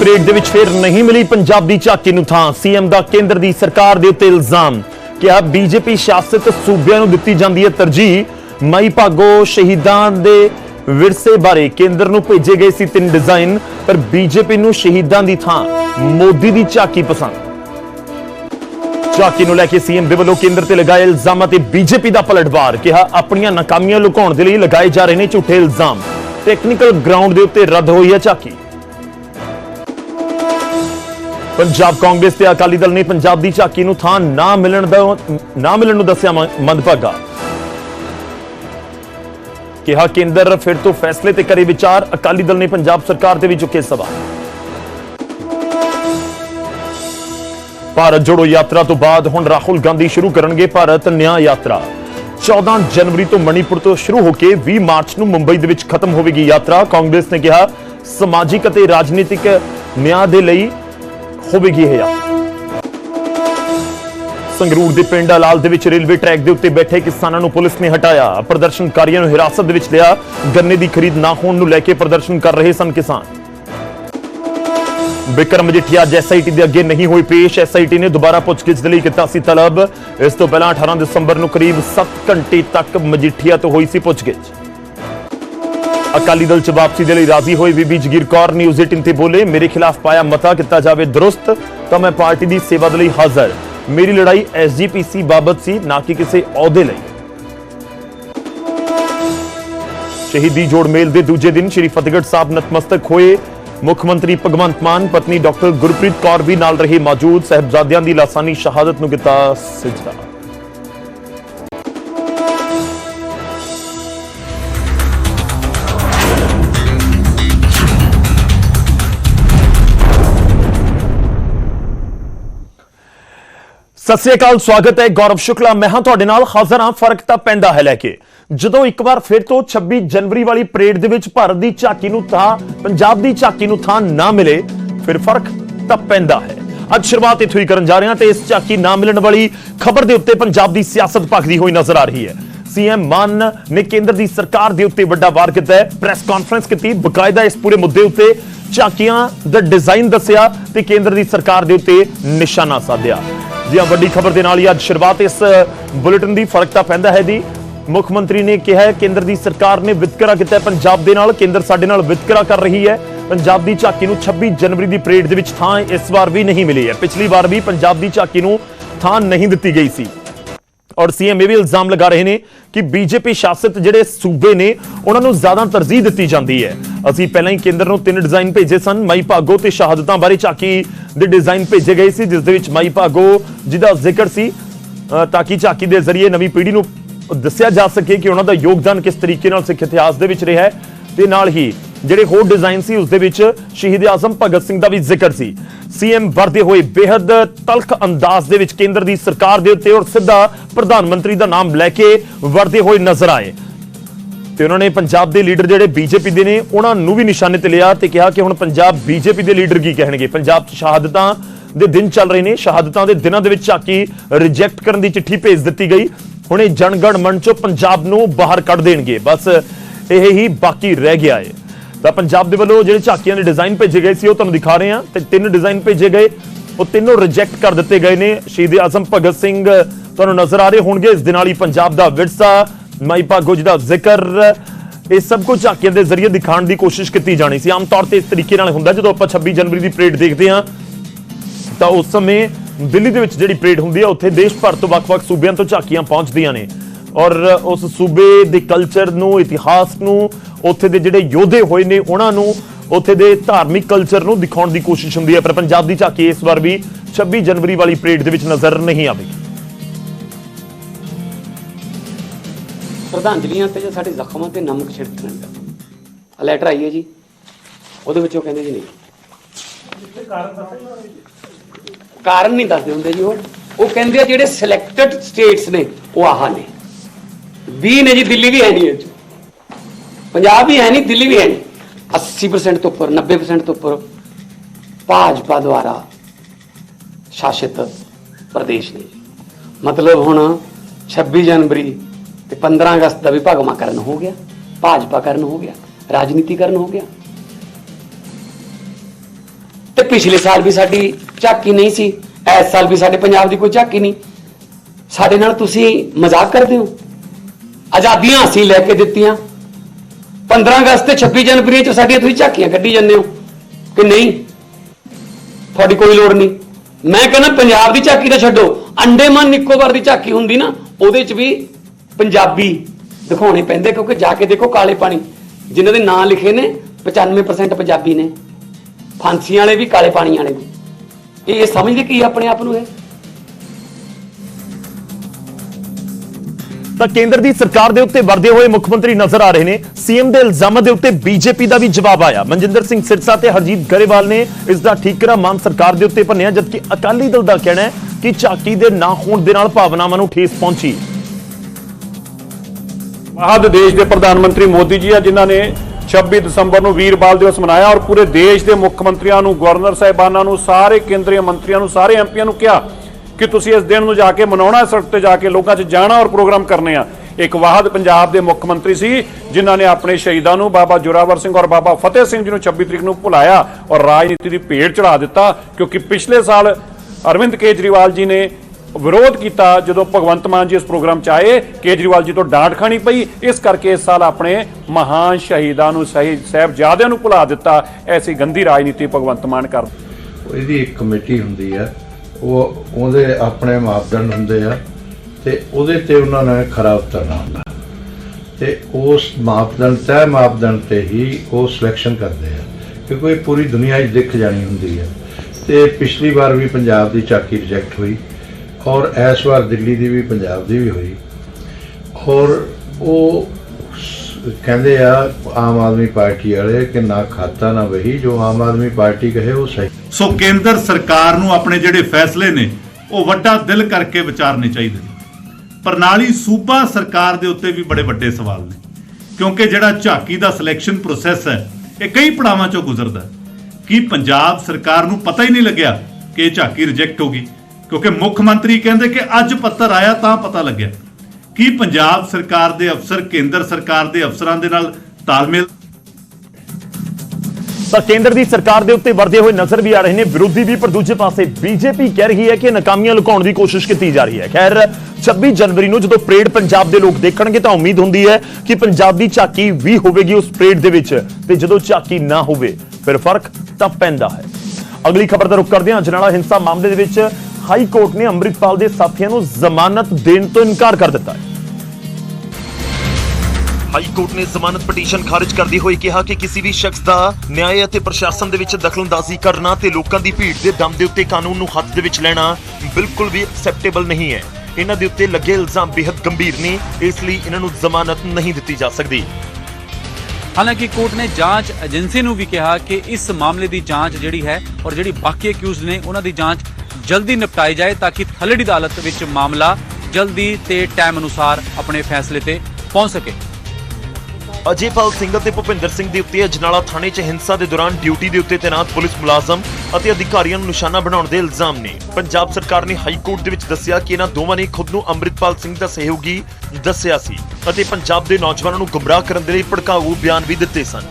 Parade ਦੇ ਵਿੱਚ ਫਿਰ ਨਹੀਂ ਮਿਲੀ ਪੰਜਾਬ ਦੀ ਝਾਕੀ ਨੂੰ ਥਾਂ। ਸੀਐਮ ਦਾ ਕੇਂਦਰ ਦੀ ਸਰਕਾਰ ਦੇ ਉੱਤੇ ਇਲਜ਼ਾਮ। ਕਿਹਾ ਬੀਜੇਪੀ ਸ਼ਾਸਿਤ ਸੂਬਿਆਂ ਨੂੰ ਦਿੱਤੀ ਜਾਂਦੀ ਹੈ ਤਰਜੀਹ। ਮਈ ਭਾਗੋ ਸ਼ਹੀਦਾਂ ਦੇ ਵਿਰਸੇ ਬਾਰੇ ਕੇਂਦਰ ਨੂੰ ਭੇਜੇ ਗਏ ਸੀ ਤਿੰਨ ਡਿਜ਼ਾਈਨ, ਪਰ ਬੀਜੇਪੀ ਨੂੰ ਸ਼ਹੀਦਾਂ ਦੀ ਥਾਂ ਮੋਦੀ ਦੀ ਝਾਕੀ ਪਸੰਦ। ਝਾਕੀ ਨੂੰ ਲੈ ਕੇ ਸੀਐਮ ਦੇ ਵੱਲੋਂ ਕੇਂਦਰ ਤੇ ਲਗਾਏ ਇਲਜ਼ਾਮਾਂ ਤੇ ਬੀਜੇਪੀ ਦਾ ਪਲਟਵਾਰ। ਕਿਹਾ ਆਪਣੀਆਂ ਨਾਕਾਮੀਆਂ ਲੁਕਾਉਣ ਦੇ ਲਈ ਲਗਾਏ ਜਾ ਰਹੇ ਨੇ ਝੂਠੇ ਇਲਜ਼ਾਮ। ਟੈਕਨੀਕਲ ਗਰਾਊਂਡ ਦੇ ਉੱਤੇ ਰੱਦ ਹੋਈ ਹੈ ਝਾਕੀ। ਪੰਜਾਬ ਕਾਂਗਰਸ ਤੇ ਅਕਾਲੀ ਦਲ ਨੇ ਪੰਜਾਬ ਦੀ ਝਾਕੀ ਨੂੰ ਥਾਂ ਨਾ ਮਿਲਣ ਦਾ ਨਾ ਮਿਲਣ ਨੂੰ ਦੱਸਿਆ ਮੰਦਭਾਗਾ। ਕਿਹਾ, ਕੇਂਦਰ ਫਿਰ ਤੋਂ ਫੈਸਲੇ ਤੇ ਕਰੇ ਵਿਚਾਰ, ਅਕਾਲੀ ਦਲ ਨੇ ਪੰਜਾਬ ਸਰਕਾਰ ਤੇ ਵੀ ਚੁੱਕੇ ਸਵਾਲ। ਭਾਰਤ ਜੋੜੋ ਯਾਤਰਾ ਤੋਂ ਬਾਅਦ ਹੁਣ ਰਾਹੁਲ ਗਾਂਧੀ ਸ਼ੁਰੂ ਕਰਨਗੇ ਭਾਰਤ ਨਿਆਂ ਯਾਤਰਾ। 14 ਜਨਵਰੀ ਤੋਂ ਮਣੀਪੁਰ ਤੋਂ ਸ਼ੁਰੂ ਹੋ ਕੇ 20 ਮਾਰਚ ਨੂੰ ਮੁੰਬਈ ਦੇ ਵਿੱਚ ਖਤਮ ਹੋਵੇਗੀ ਯਾਤਰਾ। ਕਾਂਗਰਸ ਨੇ ਕਿਹਾ, ਸਮਾਜਿਕ ਅਤੇ ਰਾਜਨੀਤਿਕ ਨਿਆਂ ਦੇ ਲਈ ਹੋਵੇਗੀ ਇਹ ਯਾਤਰਾ। ਸੰਗਰੂਰ ਦੇ ਪਿੰਡ ਅਲਾਲ ਦੇ ਵਿੱਚ ਰੇਲਵੇ ਟਰੈਕ ਦੇ ਉੱਤੇ ਬੈਠੇ ਕਿਸਾਨਾਂ ਨੂੰ ਪੁਲਿਸ ਨੇ ਹਟਾਇਆ। ਪ੍ਰਦਰਸ਼ਨਕਾਰੀਆਂ ਨੂੰ ਹਿਰਾਸਤ ਦੇ ਵਿੱਚ ਲਿਆ, ਗੰਨੇ ਦੀ ਖਰੀਦ ਨਾ ਹੋਣ ਨੂੰ ਲੈ ਕੇ ਪ੍ਰਦਰਸ਼ਨ ਕਰ ਰਹੇ ਸਨ ਕਿਸਾਨ। ਬਿਕਰਮ ਮਜੀਠੀਆ ਅੱਜ ਐਸਆਈਟੀ ਦੇ ਅੱਗੇ ਨਹੀਂ ਹੋਈ ਪੇਸ਼। ਐਸਆਈਟੀ ਨੇ ਦੁਬਾਰਾ ਪੁੱਛਗਿੱਛ ਦੇ ਲਈ ਕੀਤਾ ਸੀ ਤਲਬ ਇਸ ਤੋਂ ਪਹਿਲਾਂ 18 ਦਸੰਬਰ ਨੂੰ ਕਰੀਬ 7 ਘੰਟੇ ਤੱਕ ਮਜੀਠੀਆ ਤੋਂ ਹੋਈ ਸੀ ਪੁੱਛਗਿੱਛ। ਅਕਾਲੀ ਦਲ ਚ ਵਾਪਸੀ ਦੇ ਲਈ ਰਾਜ਼ੀ ਹੋਏ ਬੀਬੀ ਜਗੀਰ ਕੌਰ ਨਿਊਜ਼ 18 ਤੇ ਬੋਲੇ, ਮੇਰੇ ਖਿਲਾਫ ਪਾਇਆ ਮਤਾ ਕੀਤਾ ਜਾਵੇ ਦਰੁਸਤ, ਤਾਂ ਮੈਂ ਪਾਰਟੀ ਦੀ ਸੇਵਾ ਦੇ ਲਈ ਹਾਜ਼ਰ। ਮੇਰੀ ਲੜਾਈ ਐਸਜੀਪੀਸੀ ਬਾਬਤ ਸੀ, ਨਾ ਕਿ ਕਿਸੇ ਅਹੁਦੇ ਲਈ। ਸ਼ਹੀਦੀ ਜੋੜ ਮੇਲ ਦੇ ਦੂਜੇ ਦਿਨ ਸ਼੍ਰੀ ਫਤਿਹਗੜ੍ਹ ਸਾਹਿਬ ਨਤਮਸਤਕ ਹੋਏ। ਮੁੱਖ ਮੰਤਰੀ ਭਗਵੰਤ ਮਾਨ, ਪਤਨੀ ਡਾਕਟਰ ਗੁਰਪ੍ਰੀਤ ਕੌਰ ਵੀ ਨਾਲ ਰਹੇ ਮੌਜੂਦ। ਸਹਿਬਜ਼ਾਦਿਆਂ ਦੀ ਲਾਸਾਨੀ ਸ਼ਹਾਦਤ ਨੂੰ ਕੀਤਾ ਸਜਦਾ। ਸਤਿ ਸ੍ਰੀ ਅਕਾਲ, ਸਵਾਗਤ ਹੈ। ਗੌਰਵ ਸ਼ੁਕਲਾ, ਮੈਂ ਹਾਂ ਤੁਹਾਡੇ ਨਾਲ। ਹਾਜ਼ਰ ਹਾਂ, ਫ਼ਰਕ ਤਾਂ ਪੈਂਦਾ ਹੈ ਲੈ ਕੇ। ਜਦੋਂ ਇੱਕ ਵਾਰ ਫਿਰ ਤੋਂ 26 ਜਨਵਰੀ ਵਾਲੀ ਪਰੇਡ ਦੇ ਵਿੱਚ ਭਾਰਤ ਦੀ ਝਾਕੀ ਨੂੰ ਥਾਂ, ਪੰਜਾਬ ਦੀ ਝਾਕੀ ਨੂੰ ਥਾਂ ਨਾ ਮਿਲੇ, ਫਿਰ ਫ਼ਰਕ ਤਾਂ ਪੈਂਦਾ ਹੈ। ਅੱਜ ਸ਼ੁਰੂਆਤ ਇੱਥੋਂ ਹੀ ਕਰਨ ਜਾ ਰਹੇ ਹਾਂ ਤੇ ਇਸ ਝਾਕੀ ਨਾ ਮਿਲਣ ਵਾਲੀ ਖਬਰ ਦੇ ਉੱਤੇ ਪੰਜਾਬ ਦੀ ਸਿਆਸਤ ਭਖਦੀ ਹੋਈ ਨਜ਼ਰ ਆ ਰਹੀ ਹੈ। ਸੀਐਮ ਮਾਨ ਨੇ ਕੇਂਦਰ ਦੀ ਸਰਕਾਰ ਦੇ ਉੱਤੇ ਵੱਡਾ ਵਾਰ ਕੀਤਾ ਹੈ। ਪ੍ਰੈਸ ਕਾਨਫਰੰਸ ਕੀਤੀ, ਬਕਾਇਦਾ ਇਸ ਪੂਰੇ ਮੁੱਦੇ ਉੱਤੇ ਝਾਕੀਆਂ ਦਾ ਡਿਜ਼ਾਈਨ ਦੱਸਿਆ ਤੇ ਕੇਂਦਰ ਦੀ ਸਰਕਾਰ ਦੇ ਉੱਤੇ ਨਿਸ਼ਾਨਾ ਸਾਧਿਆ। ਜੀ ਵੱਡੀ ਖਬਰ ਦੇ ਨਾਲ ਹੀ ਅੱਜ ਸ਼ੁਰੂਆਤ ਇਸ ਬੁਲੇਟਿਨ ਦੀ ਫ਼ਰਕ ਤਾਂ ਪੈਂਦਾ ਹੈ ਦੀ ਮੁੱਖ ਮੰਤਰੀ ਨੇ ਕਿਹਾ ਹੈ, ਕੇਂਦਰ ਦੀ ਸਰਕਾਰ ਨੇ ਵਿਤਕਰਾ ਕੀਤਾ ਪੰਜਾਬ ਦੇ ਨਾਲ ਕੇਂਦਰ ਸਾਡੇ ਨਾਲ ਵਿਤਕਰਾ ਕਰ ਰਹੀ ਹੈ। ਪੰਜਾਬ ਦੀ ਝਾਕੀ ਨੂੰ 26 ਜਨਵਰੀ ਦੀ ਪਰੇਡ ਦੇ ਵਿੱਚ ਥਾਂ ਇਸ ਵਾਰ ਵੀ ਨਹੀਂ ਮਿਲੀ ਹੈ। ਪਿਛਲੀ ਵਾਰ ਵੀ ਪੰਜਾਬ ਦੀ ਝਾਕੀ ਨੂੰ ਥਾਂ ਨਹੀਂ ਦਿੱਤੀ ਗਈ ਸੀ। ਔਰ ਸੀਐਮ ਇਹ ਵੀ ਇਲਜ਼ਾਮ ਲਗਾ ਰਹੇ ਨੇ ਕਿ ਬੀਜੇਪੀ ਸ਼ਾਸਿਤ ਜਿਹੜੇ ਸੂਬੇ ਨੇ, ਉਹਨਾਂ ਨੂੰ ਜ਼ਿਆਦਾ ਤਰਜੀਹ ਦਿੱਤੀ ਜਾਂਦੀ ਹੈ। ਅਸੀਂ ਪਹਿਲਾਂ ਹੀ ਕੇਂਦਰ ਨੂੰ ਤਿੰਨ ਡਿਜ਼ਾਈਨ ਭੇਜੇ ਸਨ, ਮਾਈ ਭਾਗੋ ਤੇ ਸ਼ਹਾਦਤਾਂ ਬਾਰੇ ਝਾਕੀ ਦੇ ਡਿਜ਼ਾਈਨ ਭੇਜੇ ਗਏ ਸੀ, ਜਿਸ ਦੇ ਵਿੱਚ ਮਾਈ ਭਾਗੋ ਜਿਹਦਾ ਜ਼ਿਕਰ ਸੀ ਤਾਂ ਕਿ ਝਾਕੀ ਦੇ ਜ਼ਰੀਏ ਨਵੀਂ ਪੀੜ੍ਹੀ ਨੂੰ ਦੱਸਿਆ ਜਾ ਸਕੇ ਕਿ ਉਹਨਾਂ ਦਾ ਯੋਗਦਾਨ ਕਿਸ ਤਰੀਕੇ ਨਾਲ ਸਿੱਖ ਇਤਿਹਾਸ ਦੇ ਵਿੱਚ ਰਿਹਾ ਹੈ। ਤੇ ਨਾਲ ਹੀ ਜਿਹੜੇ ਹੋਰ ਡਿਜ਼ਾਈਨ ਸੀ ਉਸ ਦੇ ਵਿੱਚ ਸ਼ਹੀਦ ਆਜ਼ਮ ਭਗਤ ਸਿੰਘ ਦਾ ਵੀ ਜ਼ਿਕਰ ਸੀ। ਸੀਐਮ ਵਰਦੇ ਹੋਏ ਬੇहद ਤਲਖ ਅੰਦਾਜ਼ ਦੇ ਵਿੱਚ ਕੇਂਦਰ ਦੀ ਸਰਕਾਰ ਦੇ ਉੱਤੇ ਔਰ ਸਿੱਧਾ ਪ੍ਰਧਾਨ ਮੰਤਰੀ ਦਾ ਨਾਮ ਲੈ ਕੇ ਵਰਦੇ ਹੋਏ ਨਜ਼ਰ ਆਏ। ਤੇ ਉਹਨਾਂ ਨੇ ਪੰਜਾਬ ਦੇ ਲੀਡਰ ਜਿਹੜੇ ਬੀਜੇਪੀ ਦੇ ਨੇ, ਉਹਨਾਂ ਨੂੰ ਵੀ ਨਿਸ਼ਾਨੇ ਤੇ ਲਿਆ ਤੇ ਕਿਹਾ ਕਿ ਹੁਣ ਪੰਜਾਬ ਬੀਜੇਪੀ ਦੇ ਲੀਡਰ ਕੀ ਕਹਿਣਗੇ? ਪੰਜਾਬ 'ਚ ਸ਼ਹਾਦਤਾਂ ਦੇ ਦਿਨ ਚੱਲ ਰਹੇ ਨੇ, ਸ਼ਹਾਦਤਾਂ ਦੇ ਦਿਨਾਂ ਦੇ ਵਿੱਚ ਝਾਕੀ ਰਿਜੈਕਟ ਕਰਨ ਦੀ ਚਿੱਠੀ ਭੇਜ ਦਿੱਤੀ ਗਈ। ਹੁਣ ਇਹ ਜਨਗਣ ਮਨ ਪੰਜਾਬ ਨੂੰ ਬਾਹਰ ਕੱਢ ਦੇਣਗੇ। ਬਸ ਇਹ ਹੀ ਬਾਕੀ ਰਹਿ ਗਿਆ ਹੈ ਤਾਂ ਪੰਜਾਬ ਦੇ ਵੱਲੋਂ ਜਿਹੜੇ ਝਾਕੀਆਂ ਦੇ ਡਿਜ਼ਾਈਨ ਭੇਜੇ ਗਏ ਸੀ, ਉਹ ਤੁਹਾਨੂੰ ਦਿਖਾ ਰਹੇ ਹਾਂ। ਤੇ ਤਿੰਨ ਡਿਜ਼ਾਈਨ ਭੇਜੇ ਗਏ, ਉਹ ਤਿੰਨੋਂ ਰਿਜੈਕਟ ਕਰ ਦਿੱਤੇ ਗਏ ਨੇ। ਸ਼ਹੀਦ ਆਜ਼ਮ ਭਗਤ ਸਿੰਘ ਤੁਹਾਨੂੰ ਨਜ਼ਰ ਆ ਰਹੇ ਹੋਣਗੇ। ਇਸ ਦੇ ਨਾਲ ਹੀ ਪੰਜਾਬ ਦਾ ਵਿਰਸਾ ਮਾਈ ਭਾਗੋ ਦਾ ਜ਼ਿਕਰ, ਇਹ ਸਭ ਕੁਝ ਝਾਕੀਆਂ ਦੇ ਜ਼ਰੀਏ ਦਿਖਾਉਣ ਦੀ ਕੋਸ਼ਿਸ਼ ਕੀਤੀ ਜਾਣੀ ਸੀ। ਆਮ ਤੌਰ ਤੇ ਇਸ ਤਰੀਕੇ ਨਾਲ ਹੁੰਦਾ, ਜਦੋਂ ਆਪਾਂ 26 ਜਨਵਰੀ ਦੀ ਪਰੇਡ ਦੇਖਦੇ ਹਾਂ, ਤਾਂ ਉਸ ਸਮੇਂ ਦਿੱਲੀ ਦੇ ਵਿੱਚ ਜਿਹੜੀ ਪਰੇਡ ਹੁੰਦੀ ਹੈ ਉੱਥੇ ਦੇਸ਼ ਭਰ ਤੋਂ ਵੱਖ-ਵੱਖ ਸੂਬਿਆਂ ਤੋਂ ਝਾਕੀਆਂ ਪਹੁੰਚਦੀਆਂ ਨੇ। ਔਰ ਉਸ ਸੂਬੇ ਦੇ ਕਲਚਰ ਨੂੰ, ਇਤਿਹਾਸ ਨੂੰ ਉੱਥੇ ਦੇ ਜਿਹੜੇ ਯੋਧੇ ਹੋਏ ਨੇ ਉਹਨਾਂ ਨੂੰ ਉੱਥੇ ਦੇ ਧਾਰਮਿਕ ਕਲਚਰ ਨੂੰ ਦਿਖਾਉਣ ਦੀ ਕੋਸ਼ਿਸ਼ ਹੁੰਦੀ ਹੈ। ਪਰ ਪੰਜਾਬ ਦੀ ਝਾਕੀ ਇਸ ਵਾਰ ਵੀ 26 ਜਨਵਰੀ ਵਾਲੀ ਪਰੇਡ ਦੇ ਵਿੱਚ ਨਜ਼ਰ ਨਹੀਂ ਆਵੇਗੀ। ਸ਼ਰਧਾਂਜਲੀਆਂ ਤੇ ਜਾਂ ਸਾਡੇ ਜ਼ਖਮਾਂ ਤੇ ਨਮਕ ਛਿੜਕਣ ਦਾ ਆ ਲੈਟਰ ਆਈ ਹੈ ਜੀ। ਉਹਦੇ ਵਿੱਚ ਉਹ ਕਹਿੰਦੇ ਜੀ ਨਹੀਂ। ਕਾਰਨ ਨਹੀਂ ਦੱਸਦੇ ਹੁੰਦੇ ਜੀ ਉਹ। ਉਹ ਕਹਿੰਦੇ ਆ ਜਿਹੜੇ ਸਿਲੈਕਟਡ ਸਟੇਟਸ ਨੇ ਉਹ ਆਹ ਨੇ। 20 ਨੇ ਜੀ ਦਿੱਲੀ ਵੀ ਹੈ ਨਹੀਂ ਇਹ 'ਚ। ਪੰਜਾਬ ਵੀ ਹੈ ਨਹੀਂ, ਦਿੱਲੀ ਵੀ ਹੈ ਨਹੀਂ। 80% ਤੋਂ ਉੱਪਰ 90% ਤੋਂ ਉੱਪਰ ਭਾਜਪਾ ਦੁਆਰਾ ਸ਼ਾਸਿਤ ਪ੍ਰਦੇਸ਼ ਨੇ। ਮਤਲਬ ਹੁਣ 26 ਜਨਵਰੀ ਤੇ 15 ਅਗਸਤ ਦਾ ਵੀ ਭਗਵਾਕਰਨ ਹੋ ਗਿਆ। ਭਾਜਪਾ ਕਰਨ ਹੋ ਗਿਆ ਰਾਜਨੀਤੀਕਰਨ ਹੋ ਗਿਆ। ਤੇ ਪਿਛਲੇ ਸਾਲ ਵੀ ਸਾਡੀ ਝਾਕੀ ਨਹੀਂ ਸੀ, ਇਸ ਸਾਲ ਵੀ ਸਾਡੇ ਪੰਜਾਬ ਦੀ ਕੋਈ ਝਾਕੀ ਨਹੀਂ। ਸਾਡੇ ਨਾਲ ਤੁਸੀਂ ਮਜ਼ਾਕ ਕਰਦੇ ਹੋ। ਆਜ਼ਾਦੀਆਂ ਅਸੀਂ ਲੈ ਕੇ ਦਿੱਤੀਆਂ। 15 ਅਗਸਤ ਤੇ 26 ਜਨਵਰੀ ਚ ਸਾਡੀਆਂ ਤੁਸੀਂ ਝਾਕੀਆਂ ਕੱਢੀ ਜਾਂਦੇ ਹੋ। ਕਿ ਨਹੀਂ? ਤੁਹਾਡੀ ਕੋਈ ਲੋੜ ਨਹੀਂ। ਮੈਂ ਕਹਿੰਦਾ ਪੰਜਾਬ ਦੀ ਝਾਕੀ ਤਾਂ ਛੱਡੋ। ਅੰਡੇਮਾਨ ਨਿਕੋਬਾਰ ਦੀ ਝਾਕੀ ਹੁੰਦੀ ਨਾ, ਉਹਦੇ ਚ ਵੀ ਪੰਜਾਬੀ ਦਿਖਾਉਣੇ ਪੈਂਦੇ, ਕਿਉਂਕਿ ਜਾ ਕੇ ਦੇਖੋ ਕਾਲੇ ਪਾਣੀ। ਜਿਨ੍ਹਾਂ ਦੇ ਨਾਂ ਲਿਖੇ ਨੇ 95% ਪੰਜਾਬੀ ਨੇ। ਫਾਂਸੀਆਂ ਵਾਲੇ ਵੀ ਕਾਲੇ ਪਾਣੀ ਵਾਲੇ ਵੀ ਇਹ ਸਮਝਦੇ ਕੀ ਆਪਣੇ ਆਪ ਨੂੰ ਇਹ? ਤਾਂ ਕੇਂਦਰ ਦੀ ਸਰਕਾਰ ਦੇ ਉੱਤੇ ਵਰਦੇ ਹੋਏ ਮੁੱਖ ਮੰਤਰੀ ਨਜ਼ਰ ਆ ਰਹੇ ਨੇ। ਸੀਐਮ ਦੇ ਇਲਜ਼ਾਮਾਂ ਦੇ ਉੱਤੇ ਬੀਜੇਪੀ ਦਾ ਵੀ ਜਵਾਬ ਆਇਆ। ਮਨਜਿੰਦਰ ਸਿੰਘ ਸਿਰਸਾ ਤੇ ਹਰਜੀਤ ਗਰੇਵਾਲ ਨੇ ਇਸ ਦਾ ਠੀਕਰਾ ਮਾਨ ਸਰਕਾਰ ਦੇ ਉੱਤੇ ਭੰਨਿਆ, ਜਦਕਿ ਅਕਾਲੀ ਦਲ ਦਾ ਕਹਿਣਾ ਹੈ ਕਿ ਝਾਕੀ ਦੇ ਨਾ ਹੋਣ ਦੇ ਨਾਲ ਭਾਵਨਾਵਾਂ ਨੂੰ ਠੇਸ ਪਹੁੰਚੀ। ਮਹਾਦ ਦੇਸ਼ ਦੇ ਪ੍ਰਧਾਨ ਮੰਤਰੀ ਮੋਦੀ ਜੀ ਆ, ਜਿਨ੍ਹਾਂ ਨੇ 26 ਦਸੰਬਰ ਨੂੰ ਵੀਰ ਬਾਲ ਦਿਵਸ ਮਨਾਇਆ ਔਰ ਪੂਰੇ ਦੇਸ਼ ਦੇ ਮੁੱਖ ਮੰਤਰੀਆਂ ਨੂੰ, ਗਵਰਨਰ ਸਾਹਿਬਾਨਾਂ ਨੂੰ, ਸਾਰੇ ਕੇਂਦਰੀ ਮੰਤਰੀਆਂ ਨੂੰ, ਸਾਰੇ ਐਮਪੀਆਂ ਨੂੰ ਕਿਹਾ ਕਿ ਤੁਸੀਂ ਇਸ ਦਿਨ ਨੂੰ ਜਾ ਕੇ ਮਨਾਉਣਾ ਸੜਕ ਤੇ ਜਾ ਕੇ ਲੋਕਾਂ 'ਚ ਜਾਣਾ ਔਰ ਪ੍ਰੋਗਰਾਮ ਕਰਨੇ ਆ। ਇੱਕ ਵਾਹਦ ਪੰਜਾਬ ਦੇ ਮੁੱਖ ਮੰਤਰੀ ਸੀ, ਜਿਨ੍ਹਾਂ ਨੇ ਆਪਣੇ ਸ਼ਹੀਦਾਂ ਨੂੰ ਬਾਬਾ ਜੋਰਾਵਰ ਸਿੰਘ ਔਰ ਬਾਬਾ ਫਤਿਹ ਸਿੰਘ ਜੀ ਨੂੰ 26 ਤਰੀਕ ਨੂੰ ਭੁਲਾਇਆ ਔਰ ਰਾਜਨੀਤੀ ਦੀ ਭੇਟ ਚੜਾ ਦਿੱਤਾ, ਕਿਉਂਕਿ ਪਿਛਲੇ ਸਾਲ ਅਰਵਿੰਦ ਕੇਜਰੀਵਾਲ ਜੀ ਨੇ ਵਿਰੋਧ ਕੀਤਾ ਜਦੋਂ ਭਗਵੰਤ ਮਾਨ ਜੀ ਇਸ ਪ੍ਰੋਗਰਾਮ ਚ ਆਏ, ਕੇਜਰੀਵਾਲ ਜੀ ਤੋਂ ਡਾਂਟ ਖਾਣੀ ਪਈ। ਇਸ ਕਰਕੇ ਇਸ ਸਾਲ ਆਪਣੇ ਮਹਾਨ ਸ਼ਹੀਦਾਂ ਨੂੰ ਸ਼ਹੀਦ ਸਾਹਿਬਜ਼ਾਦਿਆਂ ਨੂੰ ਭੁਲਾ ਦਿੱਤਾ। ਐਸੀ ਗੰਦੀ ਰਾਜਨੀਤੀ ਭਗਵੰਤ ਮਾਨ ਕਰ ਇਹਦੀ ਇੱਕ ਕਮੇਟੀ ਹੁੰਦੀ ਹੈ ਉਹ ਉਹਦੇ ਆਪਣੇ ਮਾਪਦੰਡ ਹੁੰਦੇ ਆ ਤੇ ਉਹਦੇ ਤੇ ਉਹਨਾਂ ਨੇ ਖਰਾ ਉਤਰਨਾ ਹੁੰਦਾ। ਤੇ ਉਸ ਮਾਪਦੰਡ ਤੈਅ ਮਾਪਦੰਡ ਤੇ ਹੀ ਉਹ ਸਿਲੈਕਸ਼ਨ ਕਰਦੇ ਆ ਕਿਉਂਕਿ ਇਹ ਪੂਰੀ ਦੁਨੀਆ 'ਚ ਦਿਖ ਜਾਣੀ ਹੁੰਦੀ ਹੈ ਤੇ ਪਿਛਲੀ ਵਾਰ ਵੀ ਪੰਜਾਬ ਦੀ ਚਾਕੀ ਰਿਜੈਕਟ ਹੋਈ ਔਰ ਇਸ ਵਾਰ ਦਿੱਲੀ ਦੀ ਵੀ, ਪੰਜਾਬ ਦੀ ਵੀ ਹੋਈ। ਔਰ ਉਹ ਕਹਿੰਦੇ ਆ ਆਮ ਆਦਮੀ ਪਾਰਟੀ ਵਾਲੇ ਕਿ ਨਾ ਖਾਤਾ ਨਾ ਵਹੀ, ਜੋ ਆਮ ਆਦਮੀ ਪਾਰਟੀ ਕਹੇ ਉਹ ਸਹੀ ਸੋ ਕੇਂਦਰ ਸਰਕਾਰ ਨੂੰ ਆਪਣੇ ਜਿਹੜੇ ਫੈਸਲੇ ਨੇ, ਉਹ ਵੱਡਾ ਦਿਲ ਕਰਕੇ ਵਿਚਾਰਨੇ ਚਾਹੀਦੇ ਨੇ। ਪਰ ਨਾਲ ਹੀ ਸੂਬਾ ਸਰਕਾਰ ਦੇ ਉੱਤੇ ਵੀ ਬੜੇ ਵੱਡੇ ਸਵਾਲ ਨੇ। ਕਿਉਂਕਿ ਜਿਹੜਾ ਝਾਕੀ ਦਾ ਸਿਲੈਕਸ਼ਨ ਪ੍ਰੋਸੈਸ ਹੈ, ਇਹ ਕਈ ਪੜਾਵਾਂ ਚੋਂ ਗੁਜ਼ਰਦਾ ਕੀ ਪੰਜਾਬ ਸਰਕਾਰ ਨੂੰ ਪਤਾ ਹੀ ਨਹੀਂ ਲੱਗਿਆ ਕਿ ਇਹ ਝਾਕੀ ਰਿਜੈਕਟ ਹੋ ਗਈ? ਕਿਉਂਕਿ ਮੁੱਖ ਮੰਤਰੀ ਕਹਿੰਦੇ ਕਿ ਅੱਜ ਪੱਤਰ ਆਇਆ ਤਾਂ ਪਤਾ ਲੱਗਿਆ। ਕੀ ਪੰਜਾਬ ਸਰਕਾਰ ਦੇ ਅਫਸਰ, ਕੇਂਦਰ ਸਰਕਾਰ ਦੇ ਅਫਸਰਾਂ ਦੇ ਨਾਲ ਤਾਲਮੇਲ ਤਾਂ ਕੇਂਦਰ ਦੀ ਸਰਕਾਰ ਦੇ ਉੱਤੇ ਵਰਦੇ ਹੋਏ ਨਜ਼ਰ ਵੀ ਆ ਰਹੇ ਨੇ। ਵਿਰੋਧੀ ਵੀ ਪਰ ਦੂਜੇ ਪਾਸੇ ਬੀਜੇਪੀ ਕਹਿ ਰਹੀ ਹੈ ਕਿ ਨਾਕਾਮੀਆਂ ਲੁਕਾਉਣ ਦੀ ਕੋਸ਼ਿਸ਼ ਕੀਤੀ ਜਾ ਰਹੀ ਹੈ। ਖੈਰ 26 ਜਨਵਰੀ ਨੂੰ ਜਦੋਂ ਪਰੇਡ ਪੰਜਾਬ ਦੇ ਲੋਕ ਦੇਖਣਗੇ ਤਾਂ ਉਮੀਦ ਹੁੰਦੀ ਹੈ ਕਿ ਪੰਜਾਬ ਦੀ ਝਾਕੀ ਵੀ ਹੋਵੇਗੀ ਉਸ ਪਰੇਡ ਦੇ ਵਿੱਚ ਤੇ ਜਦੋਂ ਝਾਕੀ ਨਾ ਹੋਵੇ, ਫਿਰ ਫ਼ਰਕ ਤਾਂ ਪੈਂਦਾ ਹੈ। ਅਗਲੀ ਖਬਰ ਦਾ ਰੁਖ ਕਰਦੇ ਹਾਂ। ਅਜਨਾਲਾ ਹਿੰਸਾ ਮਾਮਲੇ ਦੇ ਵਿੱਚ ਹਾਈ ਕੋਰਟ ਨੇ ਅੰਮ੍ਰਿਤਪਾਲ ਦੇ ਸਾਥੀਆਂ ਨੂੰ ਜ਼ਮਾਨਤ ਦੇਣ ਤੋਂ ਇਨਕਾਰ ਕਰ ਦਿੱਤਾ ਹੈ। ਹਾਈ ਕੋਰਟ ਨੇ ਜ਼ਮਾਨਤ ਪਟੀਸ਼ਨ ਖਾਰਜ ਕਰਦੀ ਹੋਈ ਕਿਹਾ ਕਿ ਕਿਸੇ ਵੀ ਸ਼ਖਸ ਦਾ ਨਿਆਂ ਅਤੇ ਪ੍ਰਸ਼ਾਸਨ ਦੇ ਵਿੱਚ ਦਖਲਅੰਦਾਜ਼ੀ ਕਰਨਾ ਤੇ ਲੋਕਾਂ ਦੀ ਭੀੜ ਦੇ ਦਮ ਦੇ ਉੱਤੇ ਕਾਨੂੰਨ ਨੂੰ ਹੱਥ ਦੇ ਵਿੱਚ ਲੈਣਾ ਬਿਲਕੁਲ ਵੀ ਐਕਸੈਪਟੇਬਲ ਨਹੀਂ ਹੈ। ਇਹਨਾਂ ਦੇ ਉੱਤੇ ਲੱਗੇ ਇਲਜ਼ਾਮ ਬੇहद ਗੰਭੀਰ ਨੇ, ਇਸ ਲਈ ਇਹਨਾਂ ਨੂੰ ਜ਼ਮਾਨਤ ਨਹੀਂ ਦਿੱਤੀ ਜਾ ਸਕਦੀ। ਹਾਲਾਂਕਿ ਕੋਰਟ ਨੇ ਜਾਂਚ ਏਜੰਸੀ ਨੂੰ ਵੀ ਕਿਹਾ ਕਿ ਇਸ ਮਾਮਲੇ ਦੀ ਜਾਂਚ ਜਿਹੜੀ ਹੈ ਔਰ ਜਿਹੜੀ ਬਾਕੀ ਅਕਿਊਜ਼ ਨੇ, ਉਹਨਾਂ ਦੀ ਜਾਂਚ ਜਲਦੀ ਨਿਪਟਾਈ ਜਾਏ ਤਾਂ ਕਿ ਥੱਲੜੀ ਅਦਾਲਤ ਵਿੱਚ ਮਾਮਲਾ ਜਲਦੀ ਤੇ ਟਾਈਮ ਅਨੁਸਾਰ ਆਪਣੇ ਫੈਸਲੇ ਤੇ ਪਹੁੰਚ ਸਕੇ। ਅਜੇਪਾਲ ਸਿੰਘ ਅਤੇ ਭੁਪਿੰਦਰ ਸਿੰਘ ਦੇ ਉੱਤੇ ਅਜਨਾਲਾ ਥਾਣੇ 'ਚ ਹਿੰਸਾ ਦੇ ਦੌਰਾਨ ਡਿਊਟੀ ਦੇ ਉੱਤੇ ਤੈਨਾਤ ਪੁਲਿਸ ਮੁਲਾਜ਼ਮ ਅਤੇ ਅਧਿਕਾਰੀਆਂ ਨੂੰ ਨਿਸ਼ਾਨਾ ਬਣਾਉਣ ਦੇ ਇਲਜ਼ਾਮ ਨੇ। ਪੰਜਾਬ ਸਰਕਾਰ ਨੇ ਹਾਈ ਕੋਰਟ ਦੇ ਵਿੱਚ ਦੱਸਿਆ ਕਿ ਇਹਨਾਂ ਦੋਵਾਂ ਨੇ ਖੁਦ ਨੂੰ ਅੰਮ੍ਰਿਤਪਾਲ ਸਿੰਘ ਦਾ ਸਹਿਯੋਗੀ ਦੱਸਿਆ ਸੀ ਅਤੇ ਪੰਜਾਬ ਦੇ ਨੌਜਵਾਨਾਂ ਨੂੰ ਗੁੰਮਰਾਹ ਕਰਨ ਦੇ ਲਈ ਭੜਕਾਊ ਬਿਆਨ ਵੀ ਦਿੱਤੇ ਸਨ।